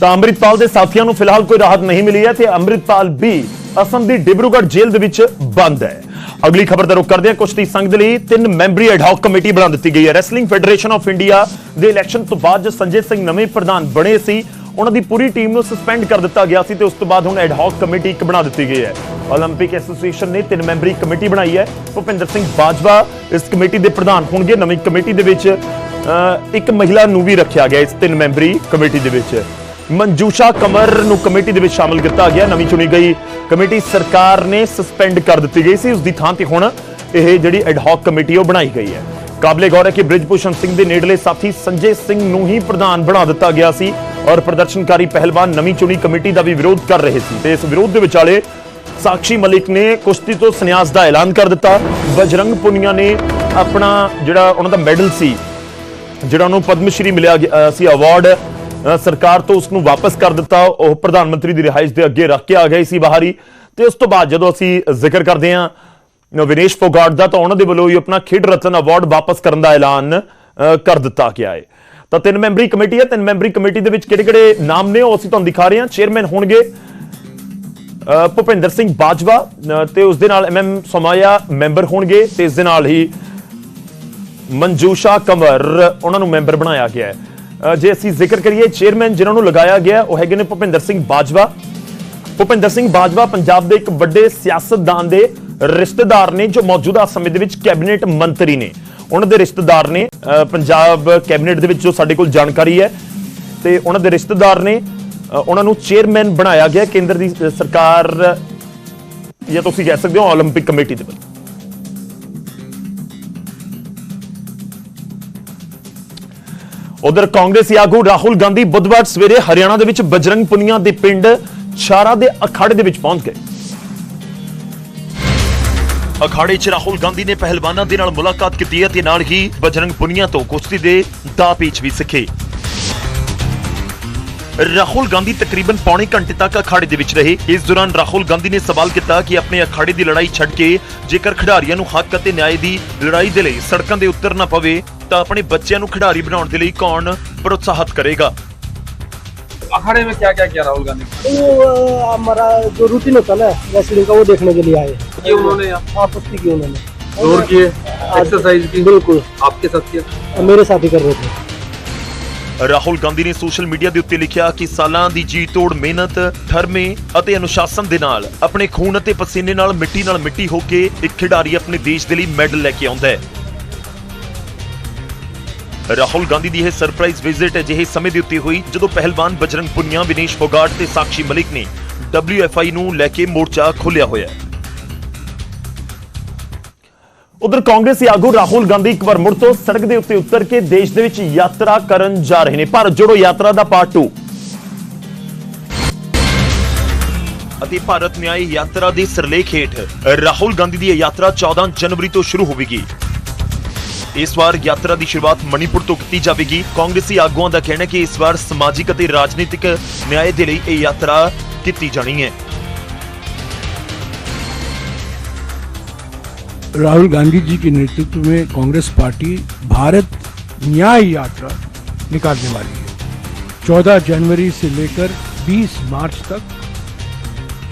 ਤਾਂ ਅੰਮ੍ਰਿਤਪਾਲ ਦੇ ਸਾਥੀਆਂ ਨੂੰ ਫਿਲਹਾਲ ਕੋਈ ਰਾਹਤ ਨਹੀਂ ਮਿਲੀ ਹੈ ਤੇ ਅੰਮ੍ਰਿਤਪਾਲ ਵੀ ਅਸਮ ਦੀ ਡਿਬਰੂਗੜ੍ਹ ਜੇਲ੍ਹ ਦੇ ਵਿੱਚ ਬੰਦ ਹੈ। ਅਗਲੀ ਖਬਰ ਦਾ ਰੁਖ ਕਰਦੇ ਹਾਂ ਕੁਸ਼ਤੀ ਸੰਘ ਦੇ ਲਈ ਤਿੰਨ ਮੈਂਬਰੀ ਐਡਹੌਕ ਕਮੇਟੀ ਬਣਾ ਦਿੱਤੀ ਗਈ ਹੈ ਰੈਸਲਿੰਗ ਫੈਡਰੇਸ਼ਨ ਆਫ ਇੰਡੀਆ ਦੇ ਇਲੈਕਸ਼ਨ ਤੋਂ ਬਾਅਦ ਜੋ ਸੰਜੇ ਸਿੰਘ ਨਵੇਂ ਪ੍ਰਧਾਨ ਬਣੇ ਸੀ ਉਹਨਾਂ ਦੀ ਪੂਰੀ ਟੀਮ ਨੂੰ ਸਸਪੈਂਡ ਕਰ ਦਿੱਤਾ ਗਿਆ ਸੀ ਤੇ ਉਸ ਤੋਂ ਬਾਅਦ ਹੁਣ ਐਡਹੌਕ ਕਮੇਟੀ ਇੱਕ ਬਣਾ ਦਿੱਤੀ ਗਈ ਹੈ 올림픽 ਐਸੋਸੀਏਸ਼ਨ ਨੇ ਤਿੰਨ ਮੈਂਬਰੀ ਕਮੇਟੀ ਬਣਾਈ ਹੈ ਭੁਪਿੰਦਰ ਸਿੰਘ ਬਾਜਵਾ ਇਸ ਕਮੇਟੀ ਦੇ ਪ੍ਰਧਾਨ ਹੋਣਗੇ ਨਵੀਂ ਕਮੇਟੀ ਦੇ ਵਿੱਚ ਅਹ, ਇੱਕ ਮਹਿਲਾ ਨੂੰ ਵੀ ਰੱਖਿਆ ਗਿਆ ਇਸ ਤਿੰਨ ਮੈਂਬਰੀ ਕਮੇਟੀ ਦੇ ਵਿੱਚ ਮਨਜੂਸ਼ਾ ਕਮਰ ਨੂੰ ਕਮੇਟੀ ਦੇ ਵਿੱਚ ਸ਼ਾਮਲ ਕੀਤਾ ਗਿਆ। ਨਵੀਂ ਚੁਣੀ ਗਈ ਕਮੇਟੀ ਸਰਕਾਰ ਨੇ ਸਸਪੈਂਡ ਕਰ ਦਿੱਤੀ ਗਈ ਸੀ। ਉਸ ਦੀ ਥਾਂ ਤੇ ਹੁਣ ਇਹ ਜਿਹੜੀ ਐਡਹੌਕ ਕਮੇਟੀ ਉਹ ਬਣਾਈ ਗਈ ਹੈ। ਕਾਬਲੇ ਗੌਰ ਹੈ ਕਿ ਬ੍ਰਿਜਭੂਸ਼ਣ ਸਿੰਘ ਦੇ ਨੇੜਲੇ ਸਾਥੀ ਸੰਜੇ ਸਿੰਘ ਨੂੰ ਹੀ ਪ੍ਰਧਾਨ ਬਣਾ ਦਿੱਤਾ ਗਿਆ ਸੀ ਔਰ ਪ੍ਰਦਰਸ਼ਨਕਾਰੀ ਪਹਿਲਵਾਨ ਨਵੀਂ ਚੁਣੀ ਕਮੇਟੀ ਦਾ ਵੀ ਵਿਰੋਧ ਕਰ ਰਹੇ ਸੀ। ਤੇ ਇਸ ਵਿਰੋਧ ਦੇ ਵਿਚਾਲੇ ਸਾਕਸ਼ੀ ਮਲਿਕ ਨੇ ਕੁਸ਼ਤੀ ਤੋਂ ਸੰਨਿਆਸ ਦਾ ਐਲਾਨ ਕਰ ਦਿੱਤਾ। ਬਜਰੰਗ ਪੁਨੀਆ ਨੇ ਆਪਣਾ ਜਿਹੜਾ ਉਹਨਾਂ ਦਾ ਮੈਡਲ ਸੀ, ਜਿਹੜਾ ਉਹਨੂੰ ਪਦਮ ਸ਼੍ਰੀ ਮਿਲਿਆ ਗਿਆ- ਸੀ ਅਵਾਰਡ ਸਰਕਾਰ ਤੋਂ ਉਸ ਨੂੰ ਵਾਪਸ ਕਰ ਦਿੱਤਾ। ਉਹ ਪ੍ਰਧਾਨ ਮੰਤਰੀ ਦੀ ਰਿਹਾਇਸ਼ ਦੇ ਅੱਗੇ ਰੱਖ ਕੇ ਆ ਗਏ ਸੀ ਬਾਹਰੀ ਤੇ ਉਸ ਤੋਂ ਬਾਅਦ ਜਦੋਂ ਅਸੀਂ ਜ਼ਿਕਰ ਕਰਦੇ ਹਾਂ ਵਿਨੇਸ਼ ਫੋਗਾਟ ਦਾ ਤਾਂ ਉਹਨਾਂ ਦੇ ਵੱਲੋਂ ਹੀ ਆਪਣਾ ਖੇਡ ਰਤਨ ਅਵਾਰਡ ਵਾਪਸ ਕਰਨ ਦਾ ਐਲਾਨ ਕਰ ਦਿੱਤਾ ਗਿਆ ਹੈ। ਤਾਂ ਤਿੰਨ ਮੈਂਬਰੀ ਕਮੇਟੀ ਹੈ। ਤਿੰਨ ਮੈਂਬਰੀ ਕਮੇਟੀ ਦੇ ਵਿੱਚ ਕਿਹੜੇ-ਕਿਹੜੇ ਨਾਮ ਨੇ ਉਹ ਅਸੀਂ ਤੁਹਾਨੂੰ ਦਿਖਾ ਰਹੇ ਹਾਂ। ਚੇਅਰਮੈਨ ਹੋਣਗੇ ਭੁਪਿੰਦਰ ਸਿੰਘ ਬਾਜਵਾ ਅ, ਤੇ ਉਸ ਦੇ ਨਾਲ ਐਮਐਮ ਸਮਾਇਆ ਮੈਂਬਰ ਹੋਣਗੇ ਤੇ ਇਸ ਦੇ ਨਾਲ ਹੀ ਮਨਜੂਸ਼ਾ ਕੰਵਰ ਉਹਨਾਂ ਨੂੰ ਮੈਂਬਰ ਬਣਾਇਆ ਗਿਆ ਹੈ। ਜੇ ਅਸੀਂ ਜ਼ਿਕਰ ਕਰੀਏ ਚੇਅਰਮੈਨ ਜਿਨ੍ਹਾਂ ਨੂੰ ਲਗਾਇਆ ਗਿਆ ਉਹ ਹੈਗੇ ਨੇ ਭੁਪਿੰਦਰ ਸਿੰਘ ਬਾਜਵਾ ਭੁਪਿੰਦਰ ਸਿੰਘ ਬਾਜਵਾ ਪੰਜਾਬ ਦੇ ਇੱਕ ਵੱਡੇ ਸਿਆਸਤਦਾਨ ਦੇ ਰਿਸ਼ਤੇਦਾਰ ਨੇ ਜੋ ਮੌਜੂਦਾ ਸਮੇਂ ਦੇ ਵਿੱਚ ਕੈਬਨਿਟ ਮੰਤਰੀ ਨੇ ਉਹਨਾਂ ਦੇ ਰਿਸ਼ਤੇਦਾਰ ਨੇ ਅ, ਪੰਜਾਬ ਕੈਬਨਿਟ ਦੇ ਵਿੱਚ ਜੋ ਸਾਡੇ ਕੋਲ ਜਾਣਕਾਰੀ ਹੈ ਤੇ ਉਹਨਾਂ ਦੇ ਰਿਸ਼ਤੇਦਾਰ ਨੇ ਅ, ਉਹਨਾਂ ਨੂੰ ਚੇਅਰਮੈਨ ਬਣਾਇਆ ਗਿਆ ਕੇਂਦਰ ਦੀ ਅ, ਸਰਕਾਰ ਜਾਂ ਤੁਸੀਂ ਕਹਿ ਸਕਦੇ ਹੋ 올림픽 ਕਮੇਟੀ ਦੇ ਵੱਲੋਂ ਉਧਰ ਕਾਂਗਰਸੀ ਆਗੂ ਰਾਹੁਲ ਗਾਂਧੀ ਬੁੱਧਵਾਰ ਸਵੇਰੇ ਹਰਿਆਣਾ ਦੇ ਵਿੱਚ ਬਜਰੰਗ ਪੁਨੀਆ ਦੇ ਪਿੰਡ ਛਾਰਾ ਦੇ ਅਖਾੜੇ ਦੇ ਵਿੱਚ ਪਹੁੰਚ ਗਏ। ਅਖਾੜੇ 'ਚ ਰਾਹੁਲ ਗਾਂਧੀ ਨੇ ਪਹਿਲਵਾਨਾਂ ਦੇ ਨਾਲ ਮੁਲਾਕਾਤ ਕੀਤੀ ਅਤੇ ਨਾਲ ਹੀ ਬਜਰੰਗ ਪੁਨੀਆ ਤੋਂ ਕੁਸ਼ਤੀ ਦੇ ਦਾ ਪੀਚ ਵੀ ਸਿੱਖੇ। ਰਾਹੁਲ ਗਾਂਧੀ ਤਕਰੀਬਨ ਪੌਣੇ ਘੰਟੇ ਤੱਕ ਅਖਾੜੇ ਦੇ ਵਿੱਚ ਰਹੇ ਇਸ ਦੌਰਾਨ ਰਾਹੁਲ ਗਾਂਧੀ ਨੇ ਸਵਾਲ ਕੀਤਾ ਕਿ ਆਪਣੇ ਅਖਾੜੇ ਦੀ ਲੜਾਈ ਛੱਡ ਕੇ ਜੇਕਰ ਖਿਡਾਰੀਆਂ ਨੂੰ ਹੱਕ ਅਤੇ ਨਿਆਂ ਦੀ ਲੜਾਈ ਦੇ ਲਈ ਸੜਕਾਂ ਦੇ ਉਤਰਨਾ ਪਵੇ ਤਾਂ ਆਪਣੇ ਬੱਚਿਆਂ ਨੂੰ ਖਿਡਾਰੀ ਬਣਾਉਣ ਦੇ ਲਈ ਕੌਣ ਪ੍ਰੋਤਸਾਹਿਤ ਕਰੇਗਾ अखाड़े में क्या क्या किया राहुल गांधी वो अ, हमारा जो रूटीन होता है ना रेसलिंग का वो देखने के लिए आए की उन्होंने यहाँ हाँ कुश्ती की उन्होंने दौड़ किए एक्सरसाइज की बिल्कुल आपके साथ किया मेरे साथ ही कर रहे थे ਰਾਹੁਲ ਗਾਂਧੀ ਨੇ ਸੋਸ਼ਲ ਮੀਡੀਆ ਦੇ ਉੱਤੇ ਲਿਖਿਆ ਕਿ ਸਾਲਾਂ ਦੀ ਜੀ ਤੋੜ ਮਿਹਨਤ ਠਰਮੇ ਅਤੇ ਅਨੁਸ਼ਾਸਨ ਦੇ ਨਾਲ ਆਪਣੇ ਖੂਨ ਅਤੇ ਪਸੀਨੇ ਨਾਲ ਮਿੱਟੀ ਨਾਲ ਮਿੱਟੀ ਹੋ ਕੇ ਇੱਕ ਖਿਡਾਰੀ ਆਪਣੇ ਦੇਸ਼ ਦੇ ਲਈ ਮੈਡਲ ਲੈ ਕੇ ਆਉਂਦਾ ਹੈ। ਰਾਹੁਲ ਗਾਂਧੀ ਦੀ ਇਹ ਸਰਪ੍ਰਾਈਜ਼ ਵਿਜ਼ਿਟ ਅਜਿਹੇ ਸਮੇਂ ਦੇ ਉੱਤੇ ਹੋਈ ਜਦੋਂ ਪਹਿਲਵਾਨ ਬਜਰੰਗ ਪੁਨੀਆ ਵਿਨੇਸ਼ ਫੋਗਾਟ ਤੇ ਸਾਕਸ਼ੀ ਮਲਿਕ ਨੇ WFI ਨੂੰ ਲੈ ਕੇ ਮੋਰਚਾ ਖੋਲ੍ਹਿਆ ਹੋਇਆ ਹੈ। ਉਧਰ ਕਾਂਗਰਸੀ ਆਗੂ ਰਾਹੁਲ ਗਾਂਧੀ ਇੱਕ ਵਾਰ ਮੁੜ ਤੋਂ ਸੜਕ ਦੇ ਉੱਤੇ ਉਤਰ ਕੇ ਦੇਸ਼ ਦੇ ਵਿੱਚ ਯਾਤਰਾ ਕਰਨ ਜਾ ਰਹੇ ਨੇ। ਭਾਰਤ ਜੋੜੋ ਯਾਤਰਾ ਦਾ ਪਾਰਟ 2 ਅਤੇ ਭਾਰਤ ਨਿਆਇ ਯਾਤਰਾ ਦੇ ਸਰਲੇਖ ਹੇਠ ਰਾਹੁਲ ਗਾਂਧੀ ਦੀ ਇਹ ਯਾਤਰਾ 14 ਜਨਵਰੀ ਤੋਂ ਸ਼ੁਰੂ ਹੋਵੇਗੀ। ਇਸ ਵਾਰ ਯਾਤਰਾ ਦੀ ਸ਼ੁਰੂਆਤ ਮਣੀਪੁਰ ਤੋਂ ਕੀਤੀ ਜਾਵੇਗੀ। ਕਾਂਗਰਸੀ ਆਗੂਆਂ ਦਾ ਕਹਿਣਾ ਹੈ ਕਿ ਇਸ ਵਾਰ ਸਮਾਜਿਕ ਅਤੇ ਰਾਜਨੀਤਿਕ ਨਿਆਂ ਦੇ ਲਈ ਇਹ ਯਾਤਰਾ ਕੀਤੀ ਜਾਣੀ ਹੈ। राहुल गांधी जी के नेतृत्व में कांग्रेस पार्टी भारत न्याय यात्रा निकालने वाली है 14 जनवरी से लेकर 20 मार्च तक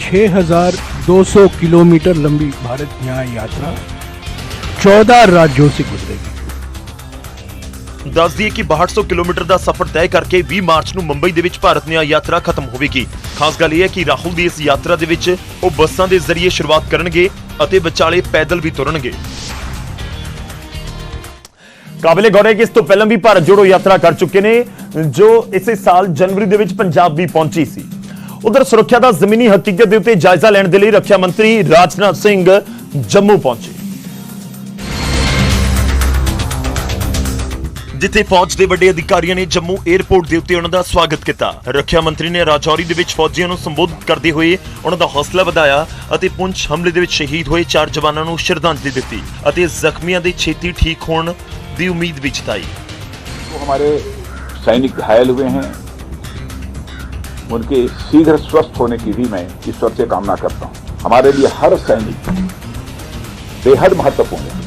6,200 किलोमीटर लंबी भारत न्याय यात्रा 14 राज्यों से गुजरेगी ਦੱਸ ਦਈਏ ਕਿ 6200 ਕਿਲੋਮੀਟਰ ਦਾ ਸਫ਼ਰ ਤੈਅ ਕਰਕੇ 20 ਮਾਰਚ ਨੂੰ ਮੁੰਬਈ ਦੇ ਵਿੱਚ ਭਾਰਤ ਨਿਆਂ ਯਾਤਰਾ ਖਤਮ ਹੋਵੇਗੀ ਖਾਸ ਗੱਲ ਇਹ ਹੈ ਕਿ ਰਾਹੁਲ ਦੀ ਇਸ ਯਾਤਰਾ ਦੇ ਵਿੱਚ ਉਹ ਬੱਸਾਂ ਦੇ ਜ਼ਰੀਏ ਸ਼ੁਰੂਆਤ ਕਰਨਗੇ ਅਤੇ ਵਿਚਾਲੇ ਪੈਦਲ ਵੀ ਤੁਰਨਗੇ। ਕਾਬਿਲੇ ਗੌਰ ਹੈ ਕਿ ਇਸ ਤੋਂ ਪਹਿਲਾਂ ਵੀ ਭਾਰਤ ਜੋੜੋ ਯਾਤਰਾ ਕਰ ਚੁੱਕੇ ਨੇ, ਜੋ ਇਸੇ ਸਾਲ ਜਨਵਰੀ ਦੇ ਵਿੱਚ ਪੰਜਾਬ ਵੀ ਪਹੁੰਚੀ ਸੀ। ਉਧਰ ਸੁਰੱਖਿਆ ਦਾ ਜ਼ਮੀਨੀ ਹਕੀਕਤ ਦੇ ਉੱਤੇ ਜਾਇਜ਼ਾ ਲੈਣ ਦੇ ਲਈ ਰੱਖਿਆ ਮੰਤਰੀ ਰਾਜਨਾਥ ਸਿੰਘ ਜੰਮੂ ਪਹੁੰਚੇ। ਜਿੱਥੇ ਫੌਜ ਦੇ ਵੱਡੇ ਅਧਿਕਾਰੀਆਂ ਨੇ ਜੰਮੂ 에ਅਰਪੋਰਟ ਦੇ ਉੱਤੇ ਉਹਨਾਂ ਦਾ ਸਵਾਗਤ ਕੀਤਾ। ਰੱਖਿਆ ਮੰਤਰੀ ਨੇ ਰਾਜੌਰੀ ਦੇ ਵਿੱਚ ਫੌਜੀਆਂ ਨੂੰ ਸੰਬੋਧਨ ਕਰਦੇ ਹੋਏ ਉਹਨਾਂ ਦਾ ਹੌਸਲਾ ਵਧਾਇਆ ਅਤੇ ਪੁੰਛ ਹਮਲੇ ਦੇ ਵਿੱਚ ਸ਼ਹੀਦ ਹੋਏ ਚਾਰ ਜਵਾਨਾਂ ਨੂੰ ਸ਼ਰਧਾਂਜਲੀ ਦਿੱਤੀ ਅਤੇ ਜ਼ਖਮੀਆਂ ਦੇ ਛੇਤੀ ਠੀਕ ਹੋਣ ਦੀ ਉਮੀਦ ਵੀ ਜਤਾਈ। हमारे सैनिक घायल हुए हैं उनके शीघ्र स्वस्थ होने की भी मैं ईश्वर से कामना करता हूँ हमारे लिए हर सैनिक बेहद महत्वपूर्ण है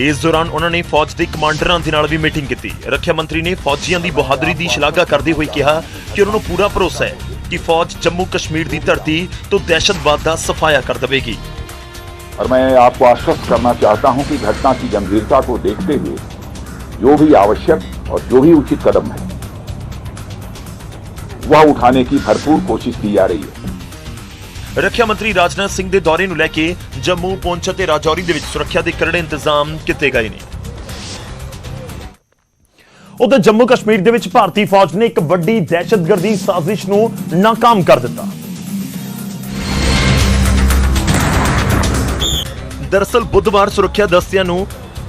ਇਸ ਦੌਰਾਨ ਉਹਨਾਂ ਨੇ ਫੌਜ ਦੇ ਕਮਾਂਡਰਾਂ ਦੇ ਨਾਲ ਵੀ ਮੀਟਿੰਗ ਕੀਤੀ ਰੱਖਿਆ ਮੰਤਰੀ ਨੇ ਫੌਜੀਆਂ ਦੀ ਬਹਾਦਰੀ ਦੀ ਸ਼ਲਾਘਾ ਕਰਦੇ ਹੋਏ ਕਿਹਾ ਕਿ ਉਹਨਾਂ ਨੂੰ ਪੂਰਾ ਭਰੋਸਾ ਹੈ ਕਿ ਫੌਜ ਜੰਮੂ ਕਸ਼ਮੀਰ ਦੀ ਧਰਤੀ ਤੋਂ ਦਹਿਸ਼ਤਵਾਦ ਦਾ ਸਫਾਇਆ ਕਰ ਦੇਵੇਗੀ और मैं आपको आश्वस्त करना चाहता हूं कि घटना की गंभीरता को देखते हुए जो भी आवश्यक और जो भी उचित कदम है वह उठाने की भरपूर कोशिश की जा रही है ਰੱਖਿਆ ਮੰਤਰੀ ਰਾਜਨਾਥ ਸਿੰਘ ਦੇ ਦੌਰੇ ਨੂੰ ਲੈ ਕੇ ਜੰਮੂ, ਪੁੰਛ ਅਤੇ ਰਾਜੌਰੀ ਦੇ ਵਿੱਚ ਸੁਰੱਖਿਆ ਦੇ ਕਰੜੇ ਇੰਤਜ਼ਾਮ ਕੀਤੇ ਗਏ ਨੇ। ਉਧਰ ਜੰਮੂ ਕਸ਼ਮੀਰ ਦੇ ਵਿੱਚ ਭਾਰਤੀ ਫੌਜ ਨੇ ਇੱਕ ਵੱਡੀ ਦਹਿਸ਼ਤਗਰਦੀ ਸਾਜ਼ਿਸ਼ ਨੂੰ ਨਾਕਾਮ ਕਰ ਦਿੱਤਾ। ਦਰਅਸਲ ਬੁੱਧਵਾਰ ਸੁਰੱਖਿਆ ਦਸਤਿਆਂ ਨੂੰ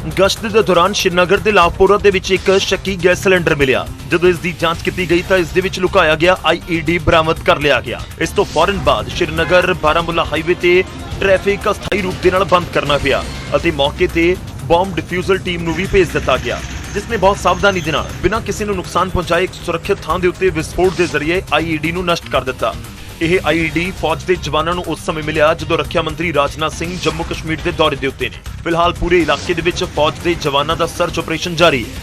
ਗਸ਼ਤ ਦੇ ਦੌਰਾਨ ਸ਼੍ਰੀਨਗਰ ਦੇ ਲਾਵਪੁਰਾ ਦੇ ਵਿੱਚ ਇੱਕ ਸ਼ੱਕੀ ਗੈਸ ਸਿਲੰਡਰ ਮਿਲਿਆ। ਜਦੋਂ ਇਸ ਦੀ ਜਾਂਚ ਕੀਤੀ ਗਈ ਤਾਂ ਇਸ ਦੇ ਵਿੱਚ ਲੁਕਾਇਆ ਗਿਆ ਆਈਈਡੀ ਬਰਾਮਦ ਕਰ ਲਿਆ ਗਿਆ। ਇਸ ਤੋਂ ਫੌਰਨ ਬਾਅਦ ਸ਼੍ਰੀਨਗਰ ਬਾਰਾਮੁਲਾ ਹਾਈਵੇ ਤੇ ਟ੍ਰੈਫਿਕ ਅਸਥਾਈ ਰੂਪ ਦੇ ਨਾਲ ਬੰਦ ਕਰਨਾ ਪਿਆ ਅਤੇ ਮੌਕੇ ਤੇ ਬੰਬ ਡਿਫਿਊਜ਼ਲ ਟੀਮ ਨੂੰ ਵੀ ਭੇਜ ਦਿੱਤਾ ਗਿਆ, ਜਿਸ ਨੇ ਬਹੁਤ ਸਾਵਧਾਨੀ ਦੇ ਨਾਲ ਬਿਨਾਂ ਕਿਸੇ ਨੂੰ ਨੁਕਸਾਨ ਪਹੁੰਚਾਏ ਇੱਕ ਸੁਰੱਖਿਅਤ ਥਾਂ ਦੇ ਉੱਤੇ ਵਿਸਫੋਟ ਦੇ ਜ਼ਰੀਏ ਆਈਈਡੀ ਨੂੰ ਨਸ਼ਟ ਕਰ ਦਿੱਤਾ। ਇਹ ਆਈਈਡੀ ਫੌਜ ਦੇ ਜਵਾਨਾਂ ਨੂੰ ਉਸ ਸਮੇਂ ਮਿਲਿਆ ਜਦੋਂ ਰੱਖਿਆ ਮੰਤਰੀ ਰਾਜਨਾਥ ਸਿੰਘ ਜੰਮੂ ਕਸ਼ਮੀਰ ਦੇ ਦੌਰੇ ਦੇ ਉੱਤੇ ਨੇ। ਫਿਲਹਾਲ ਪੂਰੇ ਇਲਾਕੇ ਦੇ ਵਿੱਚ ਫੌਜ ਦੇ ਜਵਾਨਾਂ ਦਾ ਸਰਚ ਆਪਰੇਸ਼ਨ ਜਾਰੀ ਹੈ।